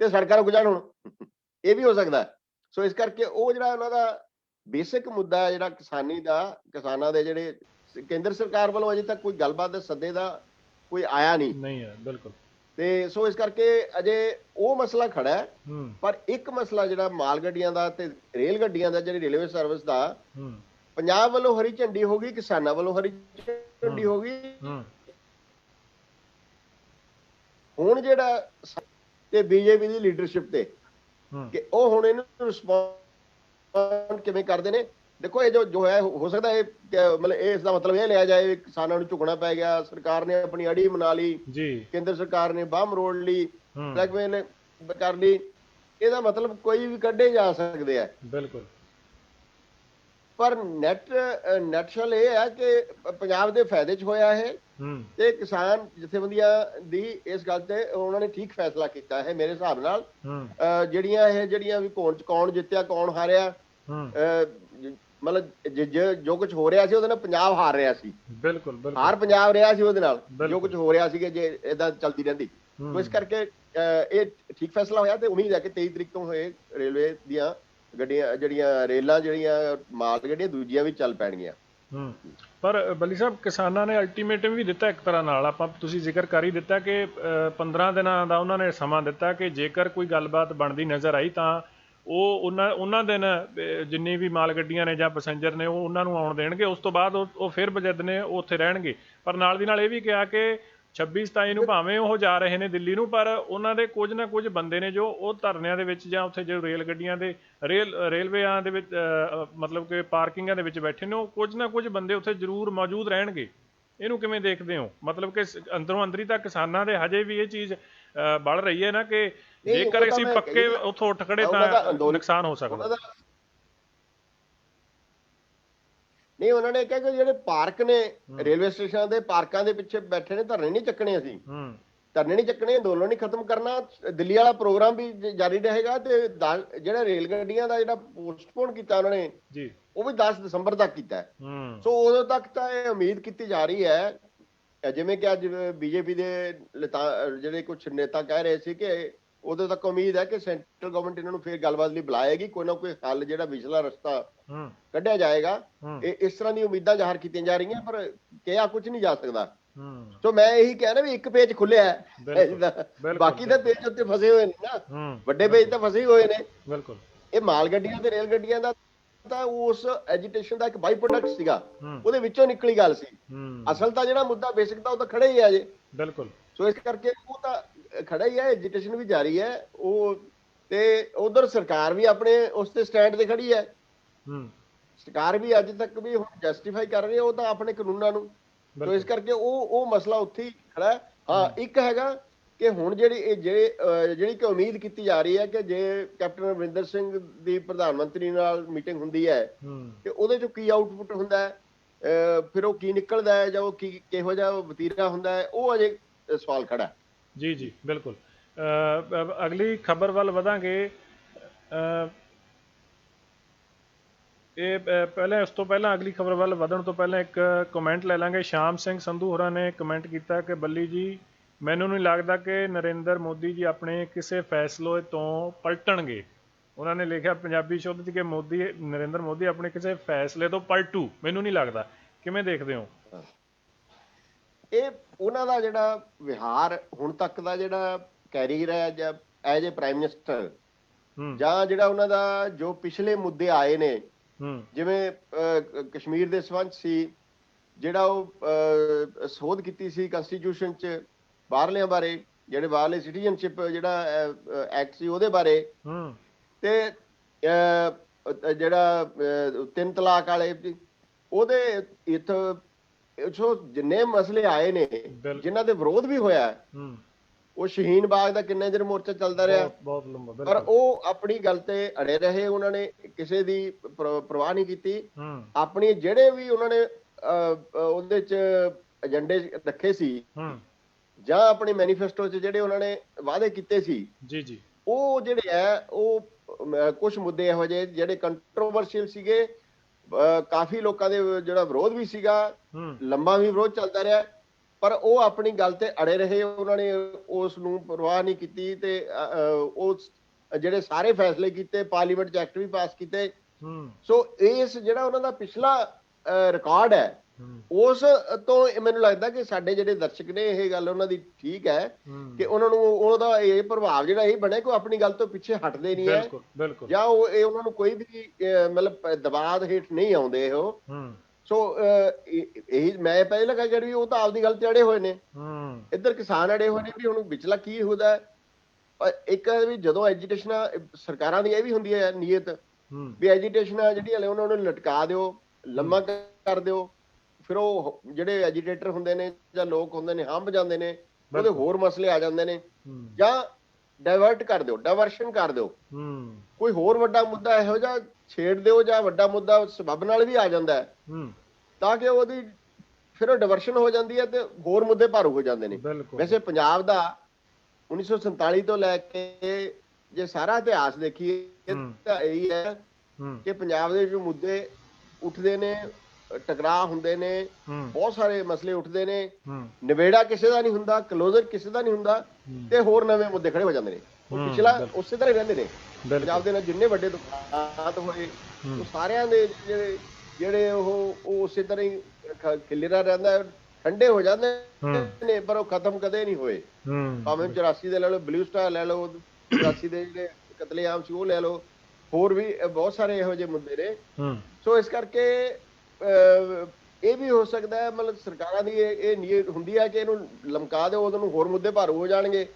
ਤੇ ਸੜਕਾਂ ਰੁਕ ਜਾਣ ਹੁਣ। ਇਹ ਵੀ ਹੋ ਸਕਦਾ। ਸੋ ਇਸ ਕਰਕੇ ਉਹ ਜਿਹੜਾ ਉਹਨਾਂ ਦਾ ਬੇਸਿਕ ਮੁੱਦਾ ਹੈ ਜਿਹੜਾ ਕਿਸਾਨੀ ਦਾ ਕਿਸਾਨਾਂ ਦੇ ਜਿਹੜੇ ਕੇਂਦਰ ਸਰਕਾਰ ਵੱਲੋਂ ਅਜੇ ਤੱਕ ਕੋਈ ਗੱਲਬਾਤ ਦੇ ਸੱਦੇ ਦਾ ਕੋਈ ਆਇਆ ਨਹੀਂ। ਨਹੀਂ ਹੈ ਬਿਲਕੁਲ। ਤੇ ਸੋ ਇਸ ਕਰਕੇ ਅਜੇ ਉਹ ਮਸਲਾ ਖੜਾ ਹੈ ਪਰ ਇੱਕ ਮਸਲਾ ਜਿਹੜਾ ਮਾਲ ਗੱਡੀਆਂ ਦਾ ਤੇ ਰੇਲ ਗੱਡੀਆਂ ਦਾ ਜਿਹੜੀ ਰੇਲਵੇ ਸਰਵਿਸ ਦਾ ਪੰਜਾਬ ਵੱਲੋਂ ਹਰੀ ਝੰਡੀ ਹੋ ਗਈ ਕਿਸਾਨਾਂ ਵੱਲੋਂ ਹਰੀ ਝੰਡੀ ਹੋ ਗਈ। ਹੁਣ ਜਿਹੜਾ ਤੇ ਬੀਜੇਪੀ ਦੀ ਲੀਡਰਸ਼ਿਪ ਤੇ ਕਿ ਉਹ ਹੁਣ ਇਹਨੂੰ ਰਿਸਪੌਂਡ ਕਿਵੇਂ ਕਰਦੇ ਨੇ? ਦੇਖੋ ਇਹ ਜੋ ਜੋ ਹੈ ਹੋ ਸਕਦਾ ਇਹ ਮਤਲਬ ਇਹ ਇਸ ਦਾ ਮਤਲਬ ਇਹ ਲਿਆ ਜਾਏ ਕਿਸਾਨਾਂ ਨੂੰ ਝੁਕਣਾ ਪੈ ਗਿਆ ਸਰਕਾਰ ਨੇ ਆਪਣੀ ਅੜੀ ਬਣਾ ਲਈ ਜੀ। ਕੇਂਦਰ ਸਰਕਾਰ ਨੇ ਬਾਹ ਮਰੋੜ ਲਈ ਬਲੈਕਮੇਲ ਕਰ ਲਈ ਇਹਦਾ ਮਤਲਬ ਕੋਈ ਵੀ ਕੱਢੇ ਜਾ ਸਕਦੇ ਆ। ਬਿਲਕੁਲ। ਪਰ ਨੈਟ ਨੈਟਸ਼ਲ ਇਹ ਹੈ ਕਿ ਪੰਜਾਬ ਦੇ ਫਾਇਦੇ 'ਚ ਹੋਇਆ ਹੂੰ। ਤੇ ਕਿਸਾਨ ਜਥੇਬੰਦੀਆਂ ਦੀ ਇਸ ਗੱਲ ਤੇ ਉਹਨਾਂ ਨੇ ਠੀਕ ਫੈਸਲਾ ਕੀਤਾ ਹੈ ਮੇਰੇ ਹਿਸਾਬ ਨਾਲ। ਜਿਹੜੀਆਂ ਇਹ ਜਿਹੜੀਆਂ ਵੀ ਕੌਣ ਕੌਣ ਜਿੱਤਿਆ ਕੌਣ ਹਾਰਿਆ ਮਤਲਬ ਜ- ਕੁਝ ਹੋ ਰਿਹਾ ਸੀ ਉਹਦੇ ਨਾਲ ਪੰਜਾਬ ਹਾਰ ਰਿਹਾ ਸੀ। ਬਿਲਕੁਲ ਬਿਲਕੁਲ। ਹਾਰ ਪੰਜਾਬ ਰਿਹਾ ਸੀ ਉਹਦੇ ਨਾਲ। ਜੋ। ਕੁਝ ਹੋ ਰਿਹਾ ਸੀ ਜੇ ਇਦਾਂ ਚੱਲਦੀ ਰਹਿੰਦੀ। ਇਸ ਕਰਕੇ ਇਹ ਠੀਕ ਫੈਸਲਾ ਹੋਇਆ ਤੇ ਉਮੀਦ ਹੈ ਕਿ 23 ਤਰੀਕ ਤੋਂ ਹੋਏ ਰੇਲਵੇ ਦੀਆਂ ਗੱਡੀਆਂ ਜਿਹੜੀਆਂ ਰੇਲਾਂ ਜਿਹੜੀਆਂ ਮਾਲ ਗੱਡੀਆਂ ਦੂਜੀਆਂ ਵੀ ਚੱਲ ਪੈਣਗੀਆਂ। ਹੂੰ। ਪਰ ਬੱਲੀ ਸਾਹਿਬ ਕਿਸਾਨਾਂ ਨੇ ਅਲਟੀਮੇਟਮ ਵੀ ਦਿੱਤਾ ਇੱਕ ਤਰ੍ਹਾਂ ਨਾਲ। ਆਪਾਂ ਤੁਸੀਂ ਜ਼ਿਕਰ ਕਰ ਹੀ ਦਿੱਤਾ ਕਿ ਅ, 15 ਦਿਨਾਂ ਦਾ ਉਹਨਾਂ ਨੇ ਸਮਾਂ ਦਿੱਤਾ ਕਿ ਜੇਕਰ ਕੋਈ ਗੱਲਬਾਤ ਬਣਦੀ ਨਜ਼ਰ ਆਈ ਤਾਂ ਉਹ ਉਹਨਾਂ ਉਹਨਾਂ ਦਿਨ ਜਿੰਨੀ ਵੀ ਮਾਲ ਗੱਡੀਆਂ ਨੇ ਜਾਂ ਪੈਸੇਂਜਰ ਨੇ ਉਹ ਉਹਨਾਂ ਨੂੰ ਆਉਣ ਦੇਣਗੇ। ਉਸ ਤੋਂ ਬਾਅਦ ਉਹ ਉਹ ਫਿਰ ਬਜਦ ਨੇ ਉਹ ਉੱਥੇ ਰਹਿਣਗੇ। ਪਰ ਨਾਲ ਦੀ ਨਾਲ ਇਹ ਵੀ ਕਿਹਾ ਕਿ 26 27 ਨੂੰ ਭਾਵੇਂ ਉਹ ਜਾ ਰਹੇ ਨੇ ਦਿੱਲੀ ਨੂੰ ਪਰ ਉਹਨਾਂ ਦੇ ਕੁਝ ਨਾ ਕੁਝ ਬੰਦੇ ਨੇ ਜੋ ਉਹ ਧਰਨਿਆਂ ਦੇ ਵਿੱਚ ਜਾਂ ਉੱਥੇ ਜੋ ਰੇਲ ਗੱਡੀਆਂ ਦੇ ਰੇਲ ਰੇਲਵੇਆਂ ਦੇ ਵਿੱਚ ਮਤਲਬ ਕਿ ਪਾਰਕਿੰਗਾਂ ਦੇ ਵਿੱਚ ਬੈਠੇ ਨੇ ਉਹ ਕੁਝ ਨਾ ਕੁਝ ਬੰਦੇ ਉੱਥੇ ਜ਼ਰੂਰ ਮੌਜੂਦ ਰਹਿਣਗੇ। ਇਹਨੂੰ ਕਿਵੇਂ ਦੇਖਦੇ ਹੋ? ਮਤਲਬ ਕਿ ਅੰਦਰੋਂ ਅੰਦਰੀ ਤਾਂ ਕਿਸਾਨਾਂ ਦੇ ਹਜੇ ਵੀ ਇਹ ਚੀਜ਼ ਬਲ ਰਹੀ ਹੈ ਨਾ ਕਿ ਜੇਕਰ ਅਸੀਂ ਪੱਕੇ ਉੱਥੋਂ ਉੱਠ ਖੜੇ ਤਾਂ ਨੁਕਸਾਨ ਹੋ ਸਕਦਾ ਦਾ ਨਹੀਂ ਉਹਨਾਂ ਨੇ ਕਿਹਾ ਕਿ ਜਿਹੜੇ ਪਾਰਕ ਨੇ ਰੇਲਵੇ ਸਟੇਸ਼ਨਾਂ ਦੇ ਪਾਰਕਾਂ ਦੇ ਪਿੱਛੇ ਬੈਠੇ ਨੇ ਧਰਨੇ ਨਹੀਂ ਚੱਕਣੇ ਅਸੀਂ। ਹੂੰ। ਧਰਨੇ ਨਹੀਂ ਚੱਕਣੇ ਅੰਦੋਲਨ ਨਹੀਂ ਖਤਮ ਕਰਨਾ ਦਿੱਲੀ ਵਾਲਾ ਪ੍ਰੋਗਰਾਮ ਵੀ ਜਾਰੀ ਰਹੇਗਾ ਤੇ ਜਿਹੜਾ ਰੇਲ ਗੱਡੀਆਂ ਦਾ ਜਿਹੜਾ ਪੋਸਟਪੋਨ ਕੀਤਾ ਉਹਨਾਂ ਨੇ ਜੀ। ਉਹ ਵੀ 10 ਦਸੰਬਰ ਤੱਕ ਕੀਤਾ ਸੋ ਉਦੋਂ ਤੱਕ ਤਾਂ ਇਹ ਉਮੀਦ ਕੀਤੀ ਜਾ ਰਹੀ ਹੈ ਜਿਵੇਂ ਕਿ ਅੱਜ ਬੀਜੇਪੀ ਦੇ ਜਿਹੜੇ ਕੁਝ ਨੇਤਾ ਕਹਿ ਰਹੇ ਸੀ ਕਿ ਉਦੋਂ ਤੱਕ ਉਮੀਦ ਹੈ ਕਿ ਸੈਂਟਰਲ ਗਵਰਨਮੈਂਟ ਇਹਨਾਂ ਨੂੰ ਫੇਰ ਗੱਲਬਾਤ ਲਈ ਬੁਲਾਏਗੀ ਕੋਈ ਨਾ ਕੋਈ ਹੱਲ ਜਿਹੜਾ ਵਿਚਲਾ ਰਸਤਾ ਕੱਢਿਆ ਜਾਏਗਾ। ਇਹ ਇਸ ਤਰ੍ਹਾਂ ਦੀ ਉਮੀਦਾਂ ਜ਼ਾਹਰ ਕੀਤੀਆਂ ਜਾ ਰਹੀਆਂ ਪਰ ਕਿਹਾ ਕੁਝ ਨਹੀਂ ਜਾ ਸਕਦਾ। ਹੂੰ। ਸੋ ਮੈਂ ਇਹੀ ਕਹਿਣਾ ਵੀ ਇੱਕ ਪੇਜ ਖੁੱਲਿਆ ਹੈ। ਬਾਕੀ ਦੇ ਪੇਜ ਉੱਤੇ ਫਸੇ ਹੋਏ ਨੇ ਨਾ। ਵੱਡੇ ਪੇਜ ਤਾਂ ਫਸੇ ਹੋਏ ਨੇ। ਬਿਲਕੁਲ। ਇਹ ਮਾਲ ਗੱਡੀਆਂ ਤੇ ਰੇਲ ਗੱਡੀਆਂ ਦਾ ਤਾਂ ਉਸ ਐਜੀਟੇਸ਼ਨ ਦਾ ਇੱਕ ਬਾਈ ਪ੍ਰੋਡਕਟ ਸੀਗਾ ਉਹਦੇ ਵਿੱਚੋਂ ਨਿਕਲੀ ਗੱਲ ਸੀ। ਅਸਲ ਤਾਂ ਜਿਹੜਾ ਮੁੱਦਾ ਬੇਸਿਕ ਤਾਂ ਉਹ ਤਾਂ ਖੜਾ ਹੀ ਹੈ ਜੇ ਬਿਲਕੁਲ। ਸੋ ਇਸ ਕਰਕੇ ਉਹ ਤਾਂ ਖੜਾ ਹੀ ਹੈ ਐਜੀਟੇਸ਼ਨ ਵੀ ਜਾਰੀ ਹੈ ਉਹ ਤੇ ਉਧਰ ਸਰਕਾਰ ਵੀ ਆਪਣੇ ਉਸ ਤੇ ਸਟੈਂਡ ਤੇ ਖੜੀ ਹੈ। ਹੂੰ। ਸਰਕਾਰ ਵੀ ਅੱਜ ਤੱਕ ਵੀ ਹੁਣ ਜਸਟੀਫਾਈ ਕਰ ਰਹੀ ਹੈ ਉਹ ਤਾਂ ਆਪਣੇ ਕਾਨੂੰਨਾਂ ਨੂੰ। ਸੋ ਇਸ ਕਰਕੇ ਉਹ ਉਹ ਮਸਲਾ ਉੱਥੇ ਹੀ ਖੜਾ ਹੈ। ਹਾਂ ਇੱਕ ਹੈਗਾ ਕਿ ਹੁਣ ਜਿਹੜੀ ਇਹ ਜਿਹੜੇ ਕਿ ਉਮੀਦ ਕੀਤੀ ਜਾ ਰਹੀ ਹੈ ਕਿ ਜੇ ਕੈਪਟਨ ਅਮਰਿੰਦਰ ਸਿੰਘ ਦੀ ਪ੍ਰਧਾਨ ਮੰਤਰੀ ਨਾਲ ਮੀਟਿੰਗ ਹੁੰਦੀ ਹੈ ਤੇ ਉਹਦੇ ਚੋਂ ਕੀ ਆਊਟਪੁੱਟ ਹੁੰਦਾ ਹੈ? ਫਿਰ ਉਹ ਕੀ ਨਿਕਲਦਾ ਹੈ ਜਾਂ ਉਹ ਕੀ ਕਿਹੋ ਜਿਹਾ ਵਤੀਰਾ ਹੁੰਦਾ ਹੈ? ਉਹ ਅਜੇ ਸਵਾਲ ਖੜਾ ਹੈ। ਜੀ ਜੀ ਬਿਲਕੁਲ। ਅਗਲੀ ਖਬਰ ਵੱਲ ਵਧਾਂਗੇ। ਇਹ ਅ, ਪਹਿਲਾਂ ਇਸ ਤੋਂ ਪਹਿਲਾਂ ਅਗਲੀ ਖਬਰ ਵੱਲ ਵਧਣ ਤੋਂ ਪਹਿਲਾਂ ਇੱਕ ਕਮੈਂਟ ਲੈ ਲਾਂਗੇ। ਸ਼ਾਮ ਸਿੰਘ ਸੰਧੂ ਹੋਰਾਂ ਨੇ ਕਮੈਂਟ ਕੀਤਾ ਕਿ ਬੱਲੀ ਜੀ ਮੈਨੂੰ ਨਹੀਂ ਲੱਗਦਾ ਕਿ ਨਰਿੰਦਰ ਮੋਦੀ ਜੀ ਆਪਣੇ ਕਿਸੇ ਫੈਸਲੇ ਤੋਂ ਪਲਟਣਗੇ। ਉਹਨਾਂ ਨੇ ਲਿਖਿਆ ਪੰਜਾਬੀ ਸ਼ੁੱਧ ਚ ਕਿ ਮੋਦੀ ਨਰਿੰਦਰ ਮੋਦੀ ਆਪਣੇ ਕਿਸੇ ਫੈਸਲੇ ਤੋਂ ਪਲਟੂ। ਮੈਨੂੰ ਨਹੀਂ ਲੱਗਦਾ। ਕਿਵੇਂ ਦੇਖਦੇ ਹੋ? ਇਹ ਉਹਨਾਂ ਦਾ ਜਿਹੜਾ ਵਿਹਾਰ ਹੁਣ ਤੱਕ ਦਾ ਜਿਹੜਾ ਕੈਰੀਅਰ ਹੈ ਜਾਂ ਐਜ ਏ ਪ੍ਰਾਈਮ ਮਿਨਿਸਟਰ ਹੂੰ। ਜਾਂ ਜਿਹੜਾ ਉਹਨਾਂ ਦਾ ਜੋ ਪਿਛਲੇ ਮੁੱਦੇ ਆਏ ਨੇ ਹੂੰ। ਜਿਵੇਂ ਕਸ਼ਮੀਰ ਦੇ ਸੰਬੰਧ ਸੀ ਜਿਹੜਾ ਉਹ ਸੋਧ ਕੀਤੀ ਸੀ ਕਨਸਟੀਟਿਊਸ਼ਨ ਚ ਬਾਹਰਲਿਆਂ ਬਾਰੇ ਜਿਹੜੇ ਬਾਹਰਲੇ ਸਿਟੀਜ਼ਨਸ਼ਿਪ ਜਿਹੜਾ ਐਕਟ ਸੀ ਉਹਦੇ ਬਾਰੇ। ਹੂੰ। ਤੇ ਜਿਹੜਾ ਤਿੰਨ ਤਲਾਕ ਵਾਲੇ ਉਹਦੇ ਇਥੋਂ ਇਥੋਂ ਜਿੰਨੇ ਮਸਲੇ ਆਏ ਨੇ। ਜਿਨ੍ਹਾਂ ਦੇ ਵਿਰੋਧ ਵੀ ਹੋਇਆ ਉਹ ਸ਼ਹੀਨ ਬਾਗ ਦਾ ਕਿੰਨੇ ਦਿਨ ਮੋਰਚਾ ਚੱਲਦਾ ਰਿਹਾ? ਬਹੁਤ ਬਹੁਤ ਲੰਬਾ ਪਰ ਉਹ ਆਪਣੀ ਗੱਲ ਤੇ ਅੜੇ ਰਹੇ ਉਹਨਾਂ ਨੇ ਕਿਸੇ ਦੀ ਪਰ- ਪਰਵਾਹ ਨਹੀਂ ਕੀਤੀ। ਆਪਣੀ ਜਿਹੜੇ ਵੀ ਉਹਨਾਂ ਨੇ ਉਹਦੇ ਚ ਏਜੰਡੇ ਰੱਖੇ ਸੀ ਜਾਂ ਆਪਣੇ ਮੈਨੀਫੈਸਟੋ 'ਚ ਜਿਹੜੇ ਉਹਨਾਂ ਨੇ ਵਾਅਦੇ ਕੀਤੇ ਸੀ ਜੀ ਜੀ। ਉਹ ਜਿਹੜੇ ਹੈ ਉਹ ਕੁਝ ਮੁੱਦੇ ਇਹੋ ਜਿਹੇ ਜਿਹੜੇ ਕੰਟਰੋਵਰਸ਼ੀਅਲ ਸੀਗੇ ਕਾਫੀ ਲੋਕਾਂ ਦੇ ਜਿਹੜਾ ਵਿਰੋਧ ਵੀ ਸੀਗਾ ਲੰਬਾ ਵੀ ਵਿਰੋਧ ਚੱਲਦਾ ਰਿਹਾ ਪਰ ਉਹ ਆਪਣੀ ਗੱਲ ਤੇ ਅੜੇ ਰਹੇ ਉਹਨਾਂ ਨੇ ਉਸ ਨੂੰ ਪਰਵਾਹ ਨਹੀਂ ਕੀਤੀ ਤੇ ਉਸ ਜਿਹੜੇ ਸਾਰੇ ਫੈਸਲੇ ਕੀਤੇ ਪਾਰਲੀਮੈਂਟ 'ਚ ਐਕਟ ਵੀ ਪਾਸ ਕੀਤੇ। ਸੋ ਇਸ ਜਿਹੜਾ ਉਹਨਾਂ ਦਾ ਪਿਛਲਾ ਰਿਕਾਰਡ ਹੂੰ ਉਸ ਤੋਂ ਮੈਨੂੰ ਲੱਗਦਾ ਕਿ ਸਾਡੇ ਜਿਹੜੇ ਦਰਸ਼ਕ ਨੇ ਇਹ ਗੱਲ ਉਹਨਾਂ ਦੀ ਠੀਕ ਹੈ ਕਿ ਉਹਨਾਂ ਨੂੰ ਉਹਦਾ ਇਹ ਪ੍ਰਭਾਵ ਜਿਹੜਾ ਇਹ ਬਣਿਆ ਕਿ ਉਹ ਆਪਣੀ ਗੱਲ ਤੋਂ ਪਿੱਛੇ ਹਟਦੇ ਨਹੀਂ ਹੈ। ਬਿਲਕੁਲ ਬਿਲਕੁਲ। ਜਾਂ ਉਹ ਇਹ ਉਹਨਾਂ ਨੂੰ ਕੋਈ ਵੀ ਮਤਲਬ ਦਬਾਅ ਹੇਠ ਨਹੀਂ ਆਉਂਦੇ ਉਹ ਹੂੰ। ਸੋ ਇਹ- ਮੈਂ ਪਹਿਲਾਂ ਕਹਾਂ ਕਿ ਵੀ ਉਹ ਤਾਂ ਆਪਦੀ ਗੱਲ ਤੇ ਅੜੇ ਹੋਏ ਨੇ। ਹੂੰ। ਇੱਧਰ ਕਿਸਾਨ ਅੜੇ ਹੋਏ ਨੇ ਵੀ ਹੁਣ ਵਿਚਲਾ ਕੀ ਹੁੰਦਾ ਇੱਕ ਵੀ ਜਦੋਂ ਐਜੀਟੇਸ਼ਨ ਸਰਕਾਰਾਂ ਦੀ ਇਹ ਵੀ ਹੁੰਦੀ ਹੈ ਨੀਅਤ। ਵੀ ਐਜੀਟੇਸ਼ਨ ਜਿਹੜੀ ਹਲੇ ਉਹਨਾਂ ਨੂੰ ਲਟਕਾ ਦਿਓ ਲੰਮਾ ਕਰ ਦਿਓ। ਫਿਰ ਉਹ ਜਿਹੜੇ ਐਜੀਟੇਟਰ ਹੁੰਦੇ ਨੇ ਜਾਂ ਲੋਕ ਹੁੰਦੇ ਨੇ ਹੰਭ ਜਾਂਦੇ ਨੇ ਉਹਦੇ। ਹੋਰ ਮਸਲੇ ਆ ਜਾਂਦੇ ਨੇ ਜਾਂ ਡਾਇਵਰਟ ਕਰ ਦਿਓ ਡਾਇਵਰਸ਼ਨ ਕਰ ਦਿਓ। ਹੂੰ। ਕੋਈ ਹੋਰ ਵੱਡਾ ਮੁੱਦਾ ਇਹੋ ਜਿਹਾ ਛੇੜ ਦਿਓ ਜਾਂ ਵੱਡਾ ਮੁੱਦਾ ਸਬਬ ਨਾਲ ਵੀ ਆ ਜਾਂਦਾ ਹੈ। ਤਾਂ ਕਿ ਉਹਦੀ ਫਿਰ ਉਹ ਡਾਇਵਰਸ਼ਨ ਹੋ ਜਾਂਦੀ ਹੈ ਤੇ ਹੋਰ ਮੁੱਦੇ ਭਾਰੂ ਹੋ ਜਾਂਦੇ ਨੇ। ਵੈਸੇ ਪੰਜਾਬ ਦਾ 1947 ਤੋਂ ਲੈ ਕੇ ਜੇ ਸਾਰਾ ਇਤਿਹਾਸ ਦੇਖੀਏ। ਤਾਂ ਇਹੀ ਹੈ ਹੂੰ। ਕਿ ਪੰਜਾਬ ਦੇ ਜੋ ਮੁੱਦੇ ਉੱਠਦੇ ਨੇ ਟਕਰਾਅ ਹੁੰਦੇ ਨੇ ਬਹੁਤ ਸਾਰੇ ਮਸਲੇ ਉੱਠਦੇ ਨੇ। ਹੂੰ। ਨਿਬੇੜਾ ਕਿਸੇ ਦਾ ਨਹੀਂ ਹੁੰਦਾ ਕਲੋਜ਼ਰ ਕਿਸੇ ਦਾ ਨਹੀਂ ਹੁੰਦਾ। ਤੇ ਹੋਰ ਨਵੇਂ ਮੁੱਦੇ ਖੜੇ ਹੋ ਜਾਂਦੇ ਨੇ। ਉਹ ਪਿਛਲਾ। ਉਸੇ ਤਰ੍ਹਾਂ ਹੀ ਰਹਿੰਦੇ ਨੇ। ਪੰਜਾਬ ਦੇ ਨਾਲ ਜਿੰਨੇ ਵੱਡੇ ਦੁਕਾਨਾਤ ਹੋਏ। ਉਹ ਸਾਰਿਆਂ ਦੇ ਜਿਹੜੇ ਜਿਹੜੇ ਉਹ ਉਹ ਉਸੇ ਤਰ੍ਹਾਂ ਹੀ ਖਿਲਰਾ ਰਹਿੰਦਾ ਠੰਡੇ ਹੋ ਜਾਂਦੇ ਨੇ ਪਰ ਉਹ ਖਤਮ ਕਦੇ ਨਹੀਂ ਹੋਏ। ਭਾਵੇਂ 84 ਦੇ ਲੈ ਲਓ ਬਲੂ ਸਟਾਰ ਲੈ ਲਓ 84 ਦੇ ਜਿਹੜੇ ਕਤਲੇਆਮ ਸੀ ਉਹ ਲੈ ਲਓ। ਹੋਰ ਵੀ ਬਹੁਤ ਸਾਰੇ ਇਹੋ ਜਿਹੇ ਮੁੱਦੇ ਨੇ। ਸੋ ਇਸ ਕਰਕੇ ਇਹ ਵੀ ਹੋ ਸਕਦਾ ਹੈ ਮਤਲਬ ਸਰਕਾਰਾਂ ਦੀ ਇਹ ਨੀਅਤ ਹੁੰਦੀ ਹੈ ਕਿ ਇਹਨੂੰ ਲਮਕਾ ਦਿਓ ਉਹਨੂੰ ਹੋਰ ਮੁੱਦੇ ਭਾਰੂ ਹੋ ਜਾਣਗੇ।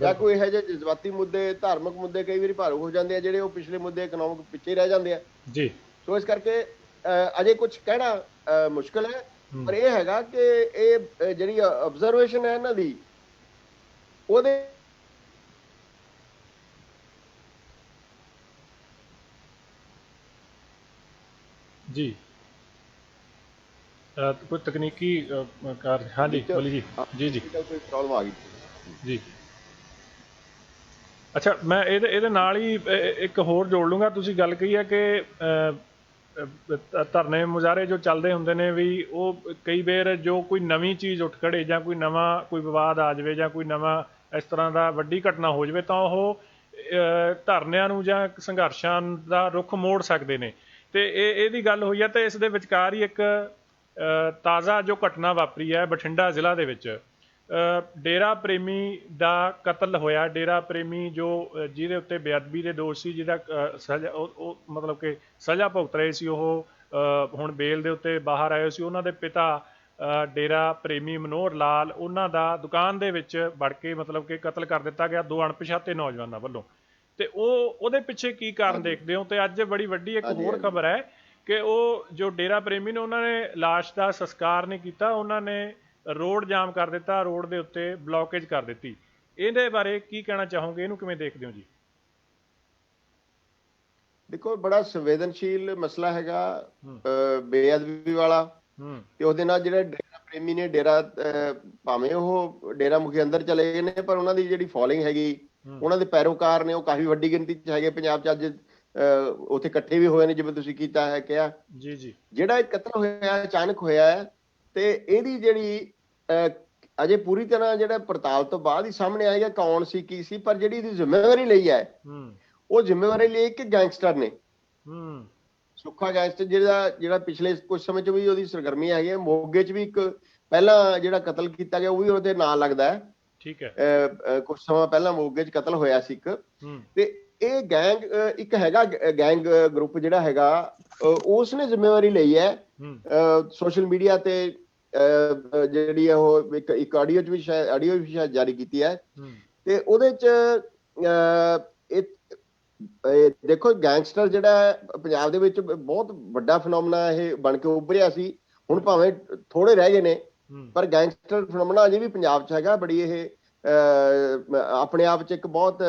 ਜਾਂ ਕੋਈ ਇਹੋ ਜਿਹੇ ਜਜ਼ਬਾਤੀ ਮੁੱਦੇ ਧਾਰਮਿਕ ਮੁੱਦੇ ਕਈ ਵਾਰੀ ਭਾਰੂ ਹੋ ਜਾਂਦੇ ਆ ਜਿਹੜੇ ਉਹ ਪਿਛਲੇ ਮੁੱਦੇ ਇਕਨੋਮਿਕ ਪਿੱਛੇ ਰਹਿ ਜਾਂਦੇ ਆ। ਜੀ। ਸੋ ਇਸ ਕਰਕੇ ਅਜੇ ਕੁਝ ਕਹਿਣਾ ਮੁਸ਼ਕਲ ਹੈ। ਪਰ ਇਹ ਹੈਗਾ ਕਿ ਇਹ ਜਿਹੜੀ ਆਬਜ਼ਰਵੇਸ਼ਨ ਹੈ ਇਹਨਾਂ ਦੀ ਉਹਦੇ ਜੀ। ਕੋਈ ਤਕਨੀਕੀ ਕਾਰ ਹਾਂਜੀ ਬੋਲੀ ਜੀ। ਜੀ ਜੀ। ਕੋਈ ਪ੍ਰੋਬਲਮ ਆ ਗਈ। ਜੀ। ਅੱਛਾ ਮੈਂ ਇਹਦੇ ਇਹਦੇ ਨਾਲ ਹੀ ਇੱਕ ਹੋਰ ਜੋੜ ਲੂੰਗਾ। ਤੁਸੀਂ ਗੱਲ ਕਹੀ ਹੈ ਕਿ ਧਰਨੇ ਮੁਜ਼ਾਹਰੇ ਜੋ ਚੱਲਦੇ ਹੁੰਦੇ ਨੇ ਵੀ ਉਹ ਕਈ ਵਾਰ ਜੋ ਕੋਈ ਨਵੀਂ ਚੀਜ਼ ਉੱਠ ਖੜੇ ਜਾਂ ਕੋਈ ਨਵਾਂ ਕੋਈ ਵਿਵਾਦ ਆ ਜਾਵੇ ਜਾਂ ਕੋਈ ਨਵਾਂ ਇਸ ਤਰ੍ਹਾਂ ਦਾ ਵੱਡੀ ਘਟਨਾ ਹੋ ਜਾਵੇ ਤਾਂ ਉਹ ਧਰਨਿਆਂ ਨੂੰ ਜਾਂ ਸੰਘਰਸ਼ਾਂ ਦਾ ਰੁਖ ਮੋੜ ਸਕਦੇ ਨੇ। ਤੇ ਇਹ ਇਹਦੀ ਗੱਲ ਹੋਈ ਹੈ ਤੇ ਇਸ ਦੇ ਵਿਚਕਾਰ ਹੀ ਇੱਕ ਤਾਜ਼ਾ ਜੋ ਘਟਨਾ ਵਾਪਰੀ ਹੈ ਬਠਿੰਡਾ ਜ਼ਿਲ੍ਹਾ ਦੇ ਵਿੱਚ ਡੇਰਾ ਪ੍ਰੇਮੀ ਦਾ ਕਤਲ ਹੋਇਆ। ਡੇਰਾ ਪ੍ਰੇਮੀ ਜੋ ਜਿਹਦੇ ਉੱਤੇ ਬੇਅਦਬੀ ਦੇ ਦੋਸ਼ ਸੀ ਜਿਹਦਾ ਸਜ਼ਾ ਉਹ ਮਤਲਬ ਕਿ ਸਜ਼ਾ ਭੁਗਤ ਰਹੇ ਸੀ ਉਹ ਹੁਣ ਬੇਲ ਦੇ ਉੱਤੇ ਬਾਹਰ ਆਏ ਸੀ। ਉਹਨਾਂ ਦੇ ਪਿਤਾ ਡੇਰਾ ਪ੍ਰੇਮੀ ਮਨੋਹਰ ਲਾਲ ਉਹਨਾਂ ਦਾ ਦੁਕਾਨ ਦੇ ਵਿੱਚ ਵੜ ਕੇ ਮਤਲਬ ਕਿ ਕਤਲ ਕਰ ਦਿੱਤਾ ਗਿਆ ਦੋ ਅਣਪਛਾਤੇ ਨੌਜਵਾਨਾਂ ਵੱਲੋਂ। ਤੇ ਉਹ ਉਹਦੇ ਪਿੱਛੇ ਕੀ ਕਾਰਨ ਦੇਖਦੇ ਹੋ? ਤੇ ਅੱਜ ਬੜੀ ਵੱਡੀ ਇੱਕ ਹੋਰ। ਖਬਰ ਹੈ ਕਿ ਉਹ ਜੋ ਡੇਰਾ ਪ੍ਰੇਮੀ ਨੇ ਉਹਨਾਂ ਨੇ ਲਾਸ਼ ਦਾ ਸੰਸਕਾਰ ਨਹੀਂ ਕੀਤਾ ਉਹਨਾਂ ਨੇ ਰੋਡ ਜਾਮ ਕਰ ਦਿੱਤਾ ਰੋਡ ਦੇ ਉੱਤੇ ਬਲੌਕੇਜ ਕਰ ਦਿੱਤੀ। ਇਹਦੇ ਬਾਰੇ ਕੀ ਕਹਿਣਾ ਚਾਹੋਗੇ? ਇਹਨੂੰ ਕਿਵੇਂ ਦੇਖਦੇ ਹੋ ਜੀ? ਦੇਖੋ ਬੜਾ ਸੰਵੇਦਨਸ਼ੀਲ ਮਸਲਾ ਹੈਗਾ ਬੇਅਦਬੀ ਵਾਲਾ। ਤੇ ਉਹਦੇ ਨਾਲ ਜਿਹੜਾ ਡੇਰਾ ਪ੍ਰੇਮੀ ਨੇ ਡੇਰਾ ਭਾਵੇਂ ਉਹ ਡੇਰਾ ਮੁਖੀ ਅੰਦਰ ਚਲੇ ਗਏ ਨੇ ਪਰ ਉਹਨਾਂ ਦੀ ਜਿਹੜੀ ਫੋਲੋਇੰਗ ਹੈਗੀ। ਉਹਨਾਂ ਦੇ ਪੈਰੋਕਾਰ ਨੇ ਉਹ ਕਾਫੀ ਵੱਡੀ ਗਿਣਤੀ 'ਚ ਹੈਗੇ ਪੰਜਾਬ 'ਚ ਅੱਜ ਉੱਥੇ ਇਕੱਠੇ ਵੀ ਹੋਏ ਨੇ ਜਿਵੇਂ ਤੁਸੀਂ ਕੀਤਾ ਹੈ ਕਿਹਾ। ਜੀ ਜੀ। ਜਿਹੜਾ ਇਹ ਕਤਲ ਹੋਇਆ ਅਚਾਨਕ ਹੋਇਆ ਹੈ ਤੇ ਇਹਦੀ ਜਿਹੜੀ ਅਜੇ ਪੂਰੀ ਤਰ੍ਹਾਂ ਜਿਹੜਾ ਪੜਤਾਲ ਤੋਂ ਬਾਅਦ ਹੀ ਸਾਹਮਣੇ ਆਏਗਾ ਕੌਣ ਸੀ ਕੀ ਸੀ ਪਰ ਜਿਹੜੀ ਇਹਦੀ ਜ਼ਿੰਮੇਵਾਰੀ ਲਈ ਹੈ ਹੂੰ। ਉਹ ਜ਼ਿੰਮੇਵਾਰੀ ਲਈ ਇੱਕ ਗੈਂਗਸਟਰ ਨੇ। ਹੂੰ। ਸੁੱਖਾ ਗੈਂਗਸਟਰ ਜਿਹੜਾ ਜਿਹੜਾ ਪਿਛਲੇ ਕੁਝ ਸਮੇਂ ਚ ਵੀ ਉਹਦੀ ਸਰਗਰਮੀ ਹੈਗੀ ਹੈ ਮੋਗੇ ਚ ਵੀ ਇੱਕ ਪਹਿਲਾਂ ਜਿਹੜਾ ਕਤਲ ਕੀਤਾ ਗਿਆ ਉਹ ਵੀ ਉਹਦੇ ਨਾਲ ਲੱਗਦਾ ਹੈ। ਠੀਕ ਹੈ। ਕੁਝ ਸਮਾਂ ਪਹਿਲਾਂ ਮੋਗੇ ਚ ਕਤਲ ਹੋਇਆ ਸੀ ਇੱਕ। ਤੇ ਇਹ ਗੈਂਗ ਇੱਕ ਹੈਗਾ ਗੈਂਗ ਗਰੁੱਪ ਜਿਹੜਾ ਹੈਗਾ ਉਸ ਨੇ ਜ਼ਿੰਮੇਵਾਰੀ ਲਈ ਹੈ। ਸੋਸ਼ਲ ਮੀਡੀਆ ਤੇ ਜਿਹੜੀ ਹੈ ਉਹ ਇੱਕ ਇੱਕ ਆਡੀਓ ਚ ਵੀ ਸ਼ਾਇਦ ਆਡੀਓ ਵੀ ਸ਼ਾਇਦ ਜਾਰੀ ਕੀਤੀ ਹੈ। ਤੇ ਉਹਦੇ ਚ ਇਹ ਦੇਖੋ ਗੈਂਗਸਟਰ ਜਿਹੜਾ ਪੰਜਾਬ ਦੇ ਵਿੱਚ ਬਹੁਤ ਵੱਡਾ ਫੀਨੋਮਨਾ ਇਹ ਬਣ ਕੇ ਉੱਭਰਿਆ ਸੀ। ਹੁਣ ਭਾਵੇਂ ਥੋੜੇ ਰਹਿ ਗਏ ਨੇ ਪਰ ਗੈਂਗਸਟਰ ਫੀਨੋਮਨਾ ਅਜੇ ਵੀ ਪੰਜਾਬ 'ਚ ਹੈਗਾ। ਬੜੀ ਇਹ ਆਪਣੇ ਆਪ 'ਚ ਇੱਕ ਬਹੁਤ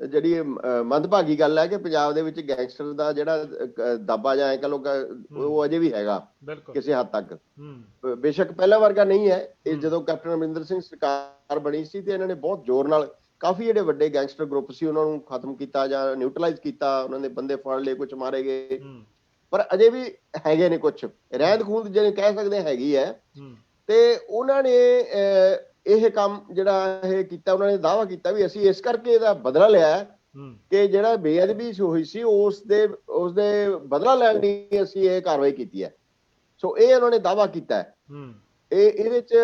ਜਿਹੜੀ ਮੰਦਭਾਗੀ ਗੱਲ ਹੈ ਕਿ ਪੰਜਾਬ ਦੇ ਵਿੱਚ ਗੈਂਗਸਟਰ ਦਾ ਜਿਹੜਾ ਦਾਬਾ ਜਾਂ ਐ ਕਹ ਲੋ ਉਹ ਅਜੇ ਵੀ ਹੈਗਾ ਕਿਸੇ ਹੱਦ ਤੱਕ। ਬੇਸ਼ੱਕ ਪਹਿਲਾ ਵਰਗਾ ਨਹੀਂ ਹੈ। ਇਹ। ਜਦੋਂ ਕੈਪਟਨ ਅਮਰਿੰਦਰ ਸਿੰਘ ਸਰਕਾਰ ਬਣੀ ਸੀ ਤੇ ਇਹਨਾਂ ਨੇ ਬਹੁਤ ਜ਼ੋਰ ਨਾਲ ਕਾਫੀ ਜਿਹੜੇ ਵੱਡੇ ਗੈਂਗਸਟਰ ਗਰੁੱਪ ਸੀ ਉਹਨਾਂ ਨੂੰ ਖਤਮ ਕੀਤਾ ਜਾਂ ਨਿਊਟਰਲਾਈਜ਼ ਕੀਤਾ ਉਹਨਾਂ ਦੇ ਬੰਦੇ ਫੜ ਲਏ ਕੁਝ ਮਾਰੇ ਗਏ। ਪਰ ਅਜੇ ਵੀ ਹੈਗੇ ਨੇ ਕੁਝ ਰਹਿੰਦ ਖੂੰਦ ਜਿਹਨੇ ਕਹਿ ਸਕਦੇ ਹੈਗੀ ਹੈ। ਤੇ ਉਹਨਾਂ ਨੇ ਇਹ ਕੰਮ ਜਿਹੜਾ ਇਹ ਕੀਤਾ ਉਹਨਾਂ ਨੇ ਦਾਅਵਾ ਕੀਤਾ ਵੀ ਅਸੀਂ ਇਸ ਕਰਕੇ ਇਹਦਾ ਬਦਲਾ ਲਿਆ ਕਿ ਜਿਹੜਾ ਬੇਅਦਬੀ ਹੋਈ ਸੀ ਉਸ ਦੇ ਉਸ ਦੇ ਬਦਲਾ ਲੈਣ ਲਈ ਅਸੀਂ ਇਹ ਕਾਰਵਾਈ ਕੀਤੀ ਹੈ। ਸੋ ਇਹ ਉਹਨਾਂ ਨੇ ਦਾਅਵਾ ਕੀਤਾ ਹੈ। ਇਹ ਇਹਦੇ ਚ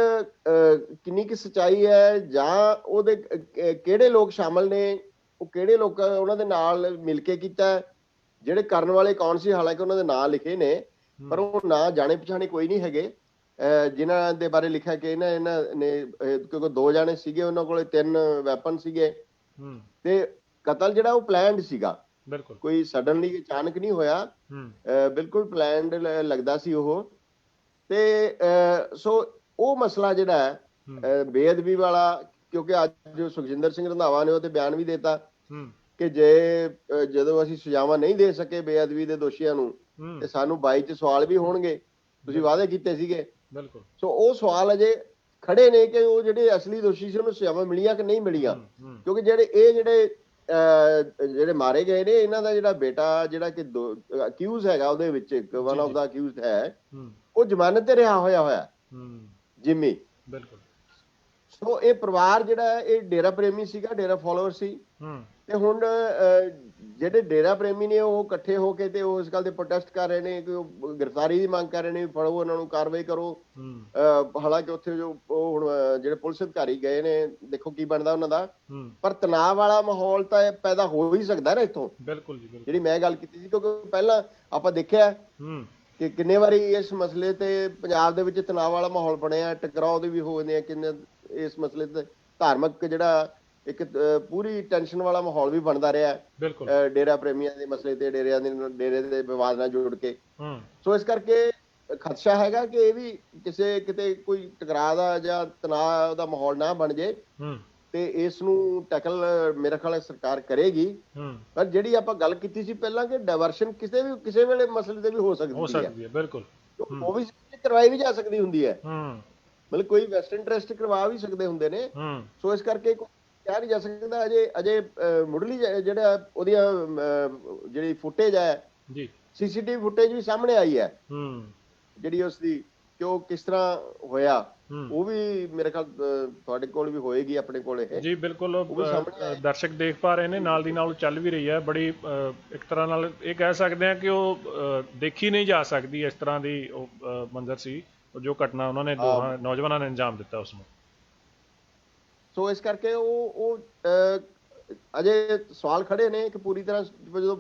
ਕਿੰਨੀ ਕਿ ਸਚਾਈ ਹੈ ਜਾਂ ਉਹਦੇ ਕਿਹੜੇ ਲੋਕ ਸ਼ਾਮਲ ਨੇ ਉਹ ਕਿਹੜੇ ਲੋਕ ਉਹਨਾਂ ਦੇ ਨਾਲ ਮਿਲ ਕੇ ਕੀਤਾ? ਜਿਹੜੇ ਕਰਨ ਵਾਲੇ ਕੌਣ ਸੀ ਹਾਲਾਂਕਿ ਉਹਨਾਂ ਦੇ ਨਾਂ ਲਿਖੇ ਨੇ ਪਰ ਉਹ ਨਾਂ ਜਾਣੇ ਪਛਾਣੇ ਕੋਈ ਨਹੀਂ ਹੈਗੇ। ਜਿਨ੍ਹਾਂ ਦੇ ਬਾਰੇ ਲਿਖਿਆ ਕਿ ਇਹਨਾਂ ਇਹਨਾਂ ਨੇ ਕਿਉਂਕਿ ਦੋ ਜਾਣੇ ਸੀਗੇ ਉਹਨਾਂ ਕੋਲੇ ਤਿੰਨ ਵੈਪਨ ਸੀਗੇ। ਹੂੰ। ਤੇ ਕਤਲ ਜਿਹੜਾ ਉਹ ਪਲਾਨਡ ਸੀਗਾ। ਬਿਲਕੁਲ। ਕੋਈ ਸਡਨਲੀ ਅਚਾਨਕ ਨਹੀਂ ਹੋਇਆ। ਬਿਲਕੁਲ ਪਲਾਨਡ ਲੱਗਦਾ ਸੀ ਉਹ। ਤੇ ਸੋ ਉਹ ਮਸਲਾ ਜਿਹੜਾ ਹੈ ਬੇਅਦਬੀ ਵਾਲਾ ਕਿਉਂਕਿ ਅੱਜ ਜੋ ਸੁਖਜਿੰਦਰ ਸਿੰਘ ਰੰਧਾਵਾ ਨੇ ਉਹ ਤੇ ਬਿਆਨ ਵੀ ਦਿੱਤਾ ਹੂੰ। ਕਿ ਜੇ ਜਦੋਂ ਅਸੀਂ ਸਜ਼ਾਵਾਂ ਨਹੀਂ ਦੇ ਸਕੇ ਬੇਅਦਬੀ ਦੇ ਦੋਸ਼ੀਆਂ ਨੂੰ ਤੇ ਸਾਨੂੰ 22 ਚ ਸਵਾਲ ਵੀ ਹੋਣਗੇ। ਤੁਸੀਂ ਵਾਅਦੇ ਕੀਤੇ ਸੀਗੇ। ਬਿਲਕੁਲ। ਸੋ ਉਹ ਸਵਾਲ ਅਜੇ ਖੜੇ ਨੇ ਕਿ ਉਹ ਜਿਹੜੇ ਅਸਲੀ ਦੋਸ਼ੀ ਸੀ ਉਹਨੂੰ ਸਜ਼ਾਵਾਂ ਮਿਲੀਆਂ ਕਿ ਨਹੀਂ ਮਿਲੀਆਂ? ਕਿਉਂਕਿ ਜਿਹੜੇ ਇਹ ਜਿਹੜੇ ਜਿਹੜੇ ਮਾਰੇ ਗਏ ਨੇ ਇਹਨਾਂ ਦਾ ਜਿਹੜਾ ਬੇਟਾ ਜਿਹੜਾ ਕਿ ਅਕਿਊਜ਼ ਹੈਗਾ ਉਹਦੇ ਵਿੱਚ ਇੱਕ ਵਨ ਆਫ। ਦਾ ਅਕਿਊਜ਼ ਹੈ ਉਹ ਜ਼ਮਾਨਤ ਤੇ ਰਿਹਾ ਹੋਇਆ ਹੋਇਆ ਜਿੰਮੀ। ਬਿਲਕੁਲ। ਸੋ ਇਹ ਪਰਿਵਾਰ ਜਿਹੜਾ ਇਹ ਡੇਰਾ ਪ੍ਰੇਮੀ ਸੀਗਾ ਡੇਰਾ ਫਾਲੋਅਰ ਸੀ। ਤੇ ਹੁਣ ਜਿਹੜੇ ਡੇਰਾ ਪ੍ਰੇਮੀ ਨੇ ਉਹ ਇਕੱਠੇ ਹੋ ਕੇ ਤੇ ਉਹ ਇਸ ਗੱਲ ਦੇ ਪ੍ਰੋਟੈਸਟ ਕਰ ਰਹੇ ਨੇ ਕਿ ਉਹ ਗ੍ਰਿਫਤਾਰੀ ਦੀ ਮੰਗ ਕਰ ਰਹੇ ਨੇ ਫੜੋ ਉਹਨਾਂ ਨੂੰ ਕਾਰਵਾਈ ਕਰੋ। ਹੂੰ। ਹਾਲਾਂਕਿ ਉੱਥੇ ਜੋ ਉਹ ਹੁਣ ਜਿਹੜੇ ਪੁਲਿਸ ਅਧਿਕਾਰੀ ਗਏ ਨੇ ਦੇਖੋ ਕੀ ਬਣਦਾ ਉਹਨਾਂ ਦਾ। ਹੂੰ। ਪਰ ਤਣਾਅ ਵਾਲਾ ਮਾਹੌਲ ਤਾਂ ਇਹ ਪੈਦਾ ਹੋ ਹੀ ਸਕਦਾ ਨਾ ਇੱਥੋਂ। ਬਿਲਕੁਲ ਜੀ ਬਿਲਕੁਲ। ਜਿਹੜੀ ਮੈਂ ਗੱਲ ਕੀਤੀ ਸੀ ਕਿਉਂਕਿ ਪਹਿਲਾਂ ਆਪਾਂ ਦੇਖਿਆ ਹੂੰ। ਕਿ ਕਿੰਨੇ ਵਾਰੀ ਇਸ ਮਸਲੇ ਤੇ ਪੰਜਾਬ ਦੇ ਵਿੱਚ ਤਣਾਅ ਵਾਲਾ ਮਾਹੌਲ ਬਣਿਆ ਟਕਰਾਅ ਦੇ ਵੀ ਹੋਏ ਆ ਕਿੰਨੇ ਇਸ ਮਸਲੇ ਤੇ ਧਾਰਮਿਕ ਜਿਹੜਾ ਇੱਕ ਪੂਰੀ ਟੈਨਸ਼ਨ ਵਾਲਾ ਮਾਹੌਲ ਵੀ ਬਣਦਾ ਰਿਹਾ ਅਹ, ਡੇਰਾ ਪ੍ਰੇਮੀਆਂ ਦੇ ਮਸਲੇ ਤੇ ਡੇਰਿਆਂ ਦੇ ਡੇਰੇ ਦੇ ਵਿਵਾਦ ਨਾਲ ਜੋੜ ਕੇ। ਹੂੰ। ਸੋ ਇਸ ਕਰਕੇ ਖਦਸ਼ਾ ਹੈਗਾ ਕਿ ਇਹ ਵੀ ਕਿਸੇ ਕਿਤੇ ਕੋਈ ਟਕਰਾਅ ਦਾ ਜਾਂ ਤਣਾਅ ਦਾ ਮਾਹੌਲ ਨਾ ਬਣ ਜੇ। ਹੂੰ। ਤੇ ਇਸ ਨੂੰ ਟੈਕਲ ਮੇਰੇ ਖਿਆਲ ਹੈ ਸਰਕਾਰ ਕਰੇਗੀ। ਹੂੰ। ਪਰ ਜਿਹੜੀ ਆਪਾਂ ਗੱਲ ਕੀਤੀ ਸੀ ਪਹਿਲਾਂ ਕਿ ਡਾਇਵਰਸ਼ਨ ਕਿਸੇ ਵੀ ਕਿਸੇ ਵੇਲੇ ਮਸਲੇ ਤੇ ਵੀ ਹੋ ਹੋ ਸਕਦੀ ਹੈ ਸਕਦੀ ਹੈ ਬਿਲਕੁਲ। ਉਹ ਵੀ ਕਰਵਾਈ ਵੀ ਜਾ ਸਕਦੀ ਹੁੰਦੀ ਹੈ। ਹੂੰ। ਮਤਲਬ ਕੋਈ ਵੈਸਟ ਇੰਟਰਸਟ ਕਰਵਾ ਵੀ ਸਕਦੇ ਹੁੰਦੇ ਨੇ। ਹੂੰ। ਸੋ ਇਸ ਕਰਕੇ ਕੋਈ ਕਿਹਾ ਨਹੀਂ ਜਾ ਸਕਦਾ ਅਜੇ ਅਜੇ ਮੁੱਢਲੀ ਜਿਹੜਾ ਉਹਦੀਆਂ ਜਿਹੜੀ ਫੁਟੇਜ ਹੈ ਜੀ। ਸੀਸੀਟੀਵੀ ਫੁਟੇਜ ਵੀ ਸਾਹਮਣੇ ਆਈ ਹੈ। ਹੂੰ। ਜਿਹੜੀ ਉਸ ਦੀ ਕਿ ਉਹ ਕਿਸ ਤਰ੍ਹਾਂ ਹੋਇਆ ਉਹ ਵੀ ਮੇਰੇ ਖਿਆਲ ਤੁਹਾਡੇ ਕੋਲ ਵੀ ਹੋਏਗੀ ਆਪਣੇ ਕੋਲ ਇਹ। ਜੀ ਬਿਲਕੁਲ। ਦਰਸ਼ਕ ਦੇਖ ਪਾ ਰਹੇ ਨੇ ਨਾਲ ਦੀ ਨਾਲ ਚੱਲ ਵੀ ਰਹੀ ਹੈ। ਬੜੀ ਇੱਕ ਤਰ੍ਹਾਂ ਨਾਲ ਇਹ ਕਹਿ ਸਕਦੇ ਆ ਕਿ ਉਹ ਦੇਖੀ ਨਹੀਂ ਜਾ ਸਕਦੀ ਇਸ ਤਰ੍ਹਾਂ ਦੀ ਉਹ ਮੰਜ਼ਰ ਸੀ ਜੋ ਘਟਨਾ ਉਹਨਾਂ ਨੇ ਦੋਹਾਂ ਨੌਜਵਾਨਾਂ ਨੇ ਅੰਜਾਮ ਦਿੱਤਾ ਉਸ ਨੂੰ ਸੋ ਇਸ ਕਰਕੇ ਉਹ ਉਹ ਅਜੇ ਸਵਾਲ ਖੜੇ ਨੇ ਕਿ ਪੂਰੀ ਤਰ੍ਹਾਂ ਜਦੋਂ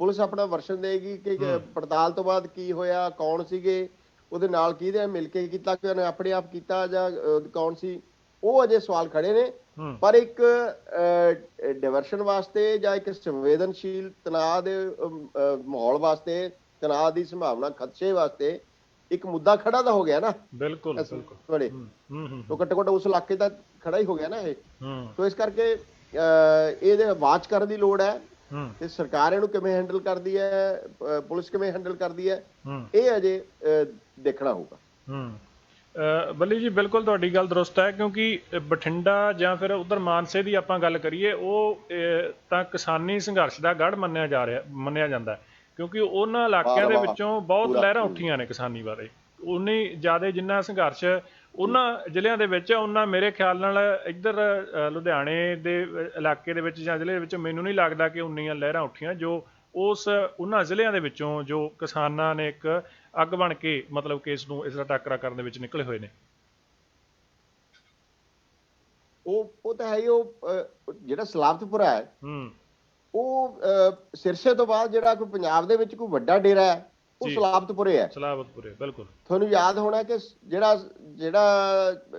ਪੁਲਿਸ ਆਪਣਾ ਵਰਸ਼ਨ ਦੇਗੀ ਕਿ ਪੜਤਾਲ ਤੋਂ ਬਾਅਦ ਕੀ ਹੋਇਆ ਕੌਣ ਸੀਗੇ ਉਹਦੇ ਨਾਲ ਕਿਹਦੇ ਮਿਲ ਕੇ ਕੀਤਾ ਕਿ ਉਹਨੇ ਆਪਣੇ ਆਪ ਕੀਤਾ ਜਾਂ ਕੌਣ ਸੀ ਉਹ ਅਜੇ ਸਵਾਲ ਖੜੇ ਨੇ। ਪਰ ਇੱਕ ਡਿਵਰਸ਼ਨ ਵਾਸਤੇ ਜਾਂ ਇੱਕ ਸੰਵੇਦਨਸ਼ੀਲ ਤਣਾਅ ਦੇ ਮਾਹੌਲ ਵਾਸਤੇ ਤਣਾਅ ਦੀ ਸੰਭਾਵਨਾ ਖਦਸ਼ੇ ਵਾਸਤੇ ਇੱਕ ਮੁੱਦਾ ਖੜਾ ਤਾਂ ਹੋ ਗਿਆ ਨਾ। ਬਿਲਕੁਲ ਬਿਲਕੁਲ। ਹੂੰ ਹੂੰ ਤੋਂ ਘੱਟੋ ਘੱਟ ਉਸ ਇਲਾਕੇ ਦਾ ਖੜਾ ਹੀ ਹੋ ਗਿਆ ਨਾ ਇਹ। ਹੂੰ। ਸੋ ਇਸ ਕਰਕੇ ਇਹਦੇ ਵਾਚ ਕਰਨ ਦੀ ਲੋੜ ਹੈ। ਤੇ ਸਰਕਾਰ ਇਹਨੂੰ ਕਿਵੇਂ ਹੈਂਡਲ ਕਰਦੀ ਹੈ ਪੁਲਿਸ ਕਿਵੇਂ ਹੈਂਡਲ ਕਰਦੀ ਹੈ ਇਹ ਅਜੇ ਦੇਖਣਾ ਹੋਊਗਾ। ਬੱਲੀ ਜੀ ਬਿਲਕੁਲ ਤੁਹਾਡੀ ਗੱਲ ਦਰੁਸਤ ਹੈ ਕਿਉਂਕਿ ਬਠਿੰਡਾ ਜਾਂ ਫਿਰ ਉਧਰ ਮਾਨਸੇ ਦੀ ਆਪਾਂ ਗੱਲ ਕਰੀਏ ਉਹ ਤਾਂ ਕਿਸਾਨੀ ਸੰਘਰਸ਼ ਦਾ ਗੜ ਮੰਨਿਆ ਜਾ ਰਿਹਾ ਮੰਨਿਆ ਜਾਂਦਾ ਕਿਉਂਕਿ ਉਹਨਾਂ ਇਲਾਕਿਆਂ ਦੇ ਵਿੱਚੋਂ ਬਹੁਤ। ਲਹਿਰਾਂ ਉੱਠੀਆਂ ਨੇ ਕਿਸਾਨੀ ਬਾਰੇ। ਉਨੀ ਜ਼ਿਆਦਾ ਜਿੰਨਾ ਸੰਘਰਸ਼ ਉਹਨਾਂ ਜ਼ਿਲ੍ਹਿਆਂ ਦੇ ਵਿੱਚ ਉਹਨਾਂ ਮੇਰੇ ਖਿਆਲ ਨਾਲ ਇੱਧਰ ਲੁਧਿਆਣੇ ਦੇ ਇਲਾਕੇ ਦੇ ਵਿੱਚ ਜਾਂ ਜ਼ਿਲ੍ਹੇ ਦੇ ਵਿੱਚ ਮੈਨੂੰ ਨਹੀਂ ਲੱਗਦਾ ਕਿ ਉਨੀਆਂ ਲਹਿਰਾਂ ਉੱਠੀਆਂ ਜੋ ਉਸ ਉਹਨਾਂ ਜ਼ਿਲ੍ਹਿਆਂ ਦੇ ਵਿੱਚੋਂ ਜੋ ਕਿਸਾਨਾਂ ਨੇ ਇੱਕ ਅੱਗ ਬਣ ਕੇ ਮਤਲਬ ਕਿ ਇਸ ਨੂੰ ਇਸ ਦਾ ਟਾਕਰਾ ਕਰਨ ਦੇ ਵਿੱਚ ਨਿਕਲੇ ਹੋਏ ਨੇ। ਉਹ ਉਹ ਤਾਂ ਹੈ ਉਹ ਜਿਹੜਾ ਸਲਾਬਤਪੁਰਾ ਹੈ ਹੂੰ। ਉਹ ਸਿਰਸੇ ਤੋਂ ਬਾਅਦ ਜਿਹੜਾ ਕੋਈ ਪੰਜਾਬ ਦੇ ਵਿੱਚ ਕੋਈ ਵੱਡਾ ਡੇਰਾ ਹੈ ਉਹ। ਸਲਾਬਤਪੁਰੇ ਹੈ। ਸਲਾਬਤਪੁਰੇ ਬਿਲਕੁਲ। ਤੁਹਾਨੂੰ ਯਾਦ ਹੋਣਾ ਕਿ ਜਿਹੜਾ ਜਿਹੜਾ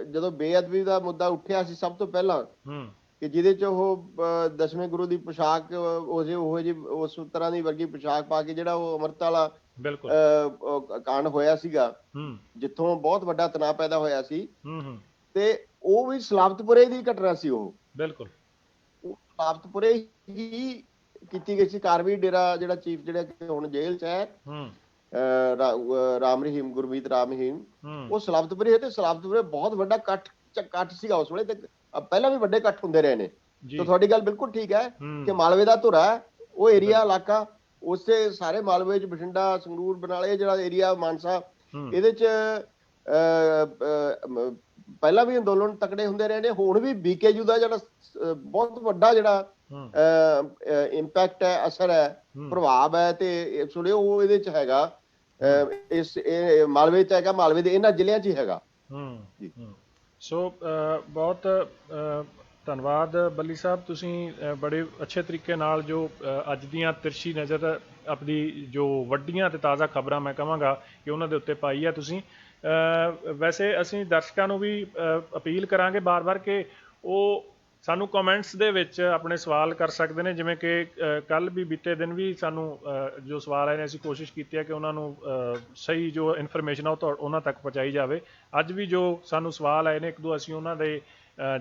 ਜਦੋਂ ਬੇਅਦਬੀ ਦਾ ਮੁੱਦਾ ਉੱਠਿਆ ਸੀ ਸਭ ਤੋਂ ਪਹਿਲਾਂ ਹੂੰ। ਕਿ ਜਿਹਦੇ ਚ ਉਹ ਦਸਵੇਂ ਗੁਰੂ ਦੀ ਪੋਸ਼ਾਕ ਉਸੇ ਉਹ ਜੀ ਉਸ ਤਰ੍ਹਾਂ ਦੀ ਵਰਗੀ ਪੋਸ਼ਾਕ ਪਾ ਕੇ ਜਿਹੜਾ ਉਹ ਅੰਮ੍ਰਿਤ ਵਾਲਾ ਬਿਲਕੁਲ। ਕਾਂਡ ਹੋਇਆ ਸੀਗਾ ਹੂੰ। ਜਿੱਥੋਂ ਬਹੁਤ ਵੱਡਾ ਤਣਾਅ ਪੈਦਾ ਹੋਇਆ ਸੀ। ਹੂੰ ਹੂੰ। ਤੇ ਉਹ ਵੀ ਸਲਾਬਤਪੁਰੇ ਦੀ ਘਟਨਾ ਸੀ ਉਹ। ਬਿਲਕੁਲ। ਸਲਾਬਤਪੁਰੇ ਹੀ ਕੀਤੀ ਗਈ ਸੀ। ਕਾਰਵੀ ਡੇਰਾ ਜਿਹੜਾ ਚੀਫ ਜਿਹੜਾ ਹੁਣ ਜੇਲ੍ਹ 'ਚ ਹੈ। ਰਾਮ ਰਹੀਮ ਗੁਰਮੀਤ ਰਾਮ ਰਹੀਮ। ਉਹ ਸਲਾਬਤਪੁਰੇ ਹੈ ਤੇ ਸਲਾਬਤਪੁਰੇ ਬਹੁਤ ਵੱਡਾ ਇਕੱਠ ਇਕੱਠ ਸੀਗਾ ਉਸ ਵੇਲੇ ਤੇ ਪਹਿਲਾਂ ਵੀ ਵੱਡੇ ਇਕੱਠ ਹੁੰਦੇ ਰਹੇ ਨੇ। ਤਾਂ ਤੁਹਾਡੀ ਗੱਲ ਬਿਲਕੁਲ ਠੀਕ ਹੈ ਕਿ ਮਾਲਵੇ ਦਾ ਧੁਰਾ ਉਹ ਏਰੀਆ ਇਲਾਕਾ ਉਸੇ ਸਾਰੇ ਮਾਲਵੇ ਚ ਬਠਿੰਡਾ ਸੰਗਰੂਰ ਬਨਾਲੇ ਜਿਹੜਾ ਏਰੀਆ ਮਾਨਸਾ ਇਹਦੇ ਚ ਪਹਿਲਾਂ ਵੀ ਅੰਦੋਲਨ ਤਕੜੇ ਹੁੰਦੇ ਰਹੇ ਨੇ ਹੁਣ ਵੀ ਬੀਕੇਯੂ ਦਾ ਜਿਹੜਾ ਬਹੁਤ ਵੱਡਾ ਜਿਹੜਾ ਇੰਪੈਕਟ ਹੈ ਅਸਰ ਹੈ। ਪ੍ਰਭਾਵ ਹੈ ਤੇ ਸੁਣਿਓ ਉਹ ਇਹਦੇ ਚ ਹੈਗਾ ਇਸ ਇਹ ਮਾਲਵੇ ਚ ਹੈਗਾ ਮਾਲਵੇ ਦੇ ਇਹਨਾਂ ਜ਼ਿਲ੍ਹਿਆਂ 'ਚ ਹੀ ਹੈਗਾ ਜੀ। ਸੋ ਬਹੁਤ ਧੰਨਵਾਦ ਬੱਲੀ ਸਾਹਿਬ ਤੁਸੀਂ ਬੜੇ ਅੱਛੇ ਤਰੀਕੇ ਨਾਲ ਜੋ ਅੱਜ ਦੀਆਂ ਤਿਰਛੀ ਨਜ਼ਰ ਆਪਣੀ ਜੋ ਵੱਡੀਆਂ ਤੇ ਤਾਜ਼ਾ ਖਬਰਾਂ ਮੈਂ ਕਹਾਂਗਾ ਕਿ ਉਹਨਾਂ ਦੇ ਉੱਤੇ ਪਾਈ ਹੈ ਤੁਸੀਂ ਵੈਸੇ ਅਸੀਂ ਦਰਸ਼ਕਾਂ ਨੂੰ ਵੀ ਅਪੀਲ ਕਰਾਂਗੇ ਬਾਰ-ਬਾਰ ਕਿ ਉਹ ਸਾਨੂੰ ਕਮੈਂਟਸ ਦੇ ਵਿੱਚ ਆਪਣੇ ਸਵਾਲ ਕਰ ਸਕਦੇ ਨੇ, ਜਿਵੇਂ ਕਿ ਕੱਲ ਵੀ ਬੀਤੇ ਦਿਨ ਵੀ ਸਾਨੂੰ ਜੋ ਸਵਾਲ ਆਏ ਨੇ, ਅਸੀਂ ਕੋਸ਼ਿਸ਼ ਕੀਤੀ ਹੈ ਕਿ ਉਹਨਾਂ ਨੂੰ ਸਹੀ ਜੋ ਇਨਫੋਰਮੇਸ਼ਨ ਆ ਉਹ ਤੁਹਾ- ਉਹਨਾਂ ਤੱਕ ਪਹੁੰਚਾਈ ਜਾਵੇ। ਅੱਜ ਵੀ ਜੋ ਸਾਨੂੰ ਸਵਾਲ ਆਏ ਨੇ, ਇੱਕ ਦੋ ਅਸੀਂ ਉਹਨਾਂ ਦੇ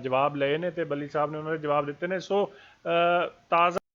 ਜਵਾਬ ਲਏ ਨੇ ਤੇ ਬੱਲੀ ਸਾਹਿਬ ਨੇ ਉਹਨਾਂ ਦੇ ਜਵਾਬ ਦਿੱਤੇ ਨੇ। ਸੋ ਤਾਜ਼ਾ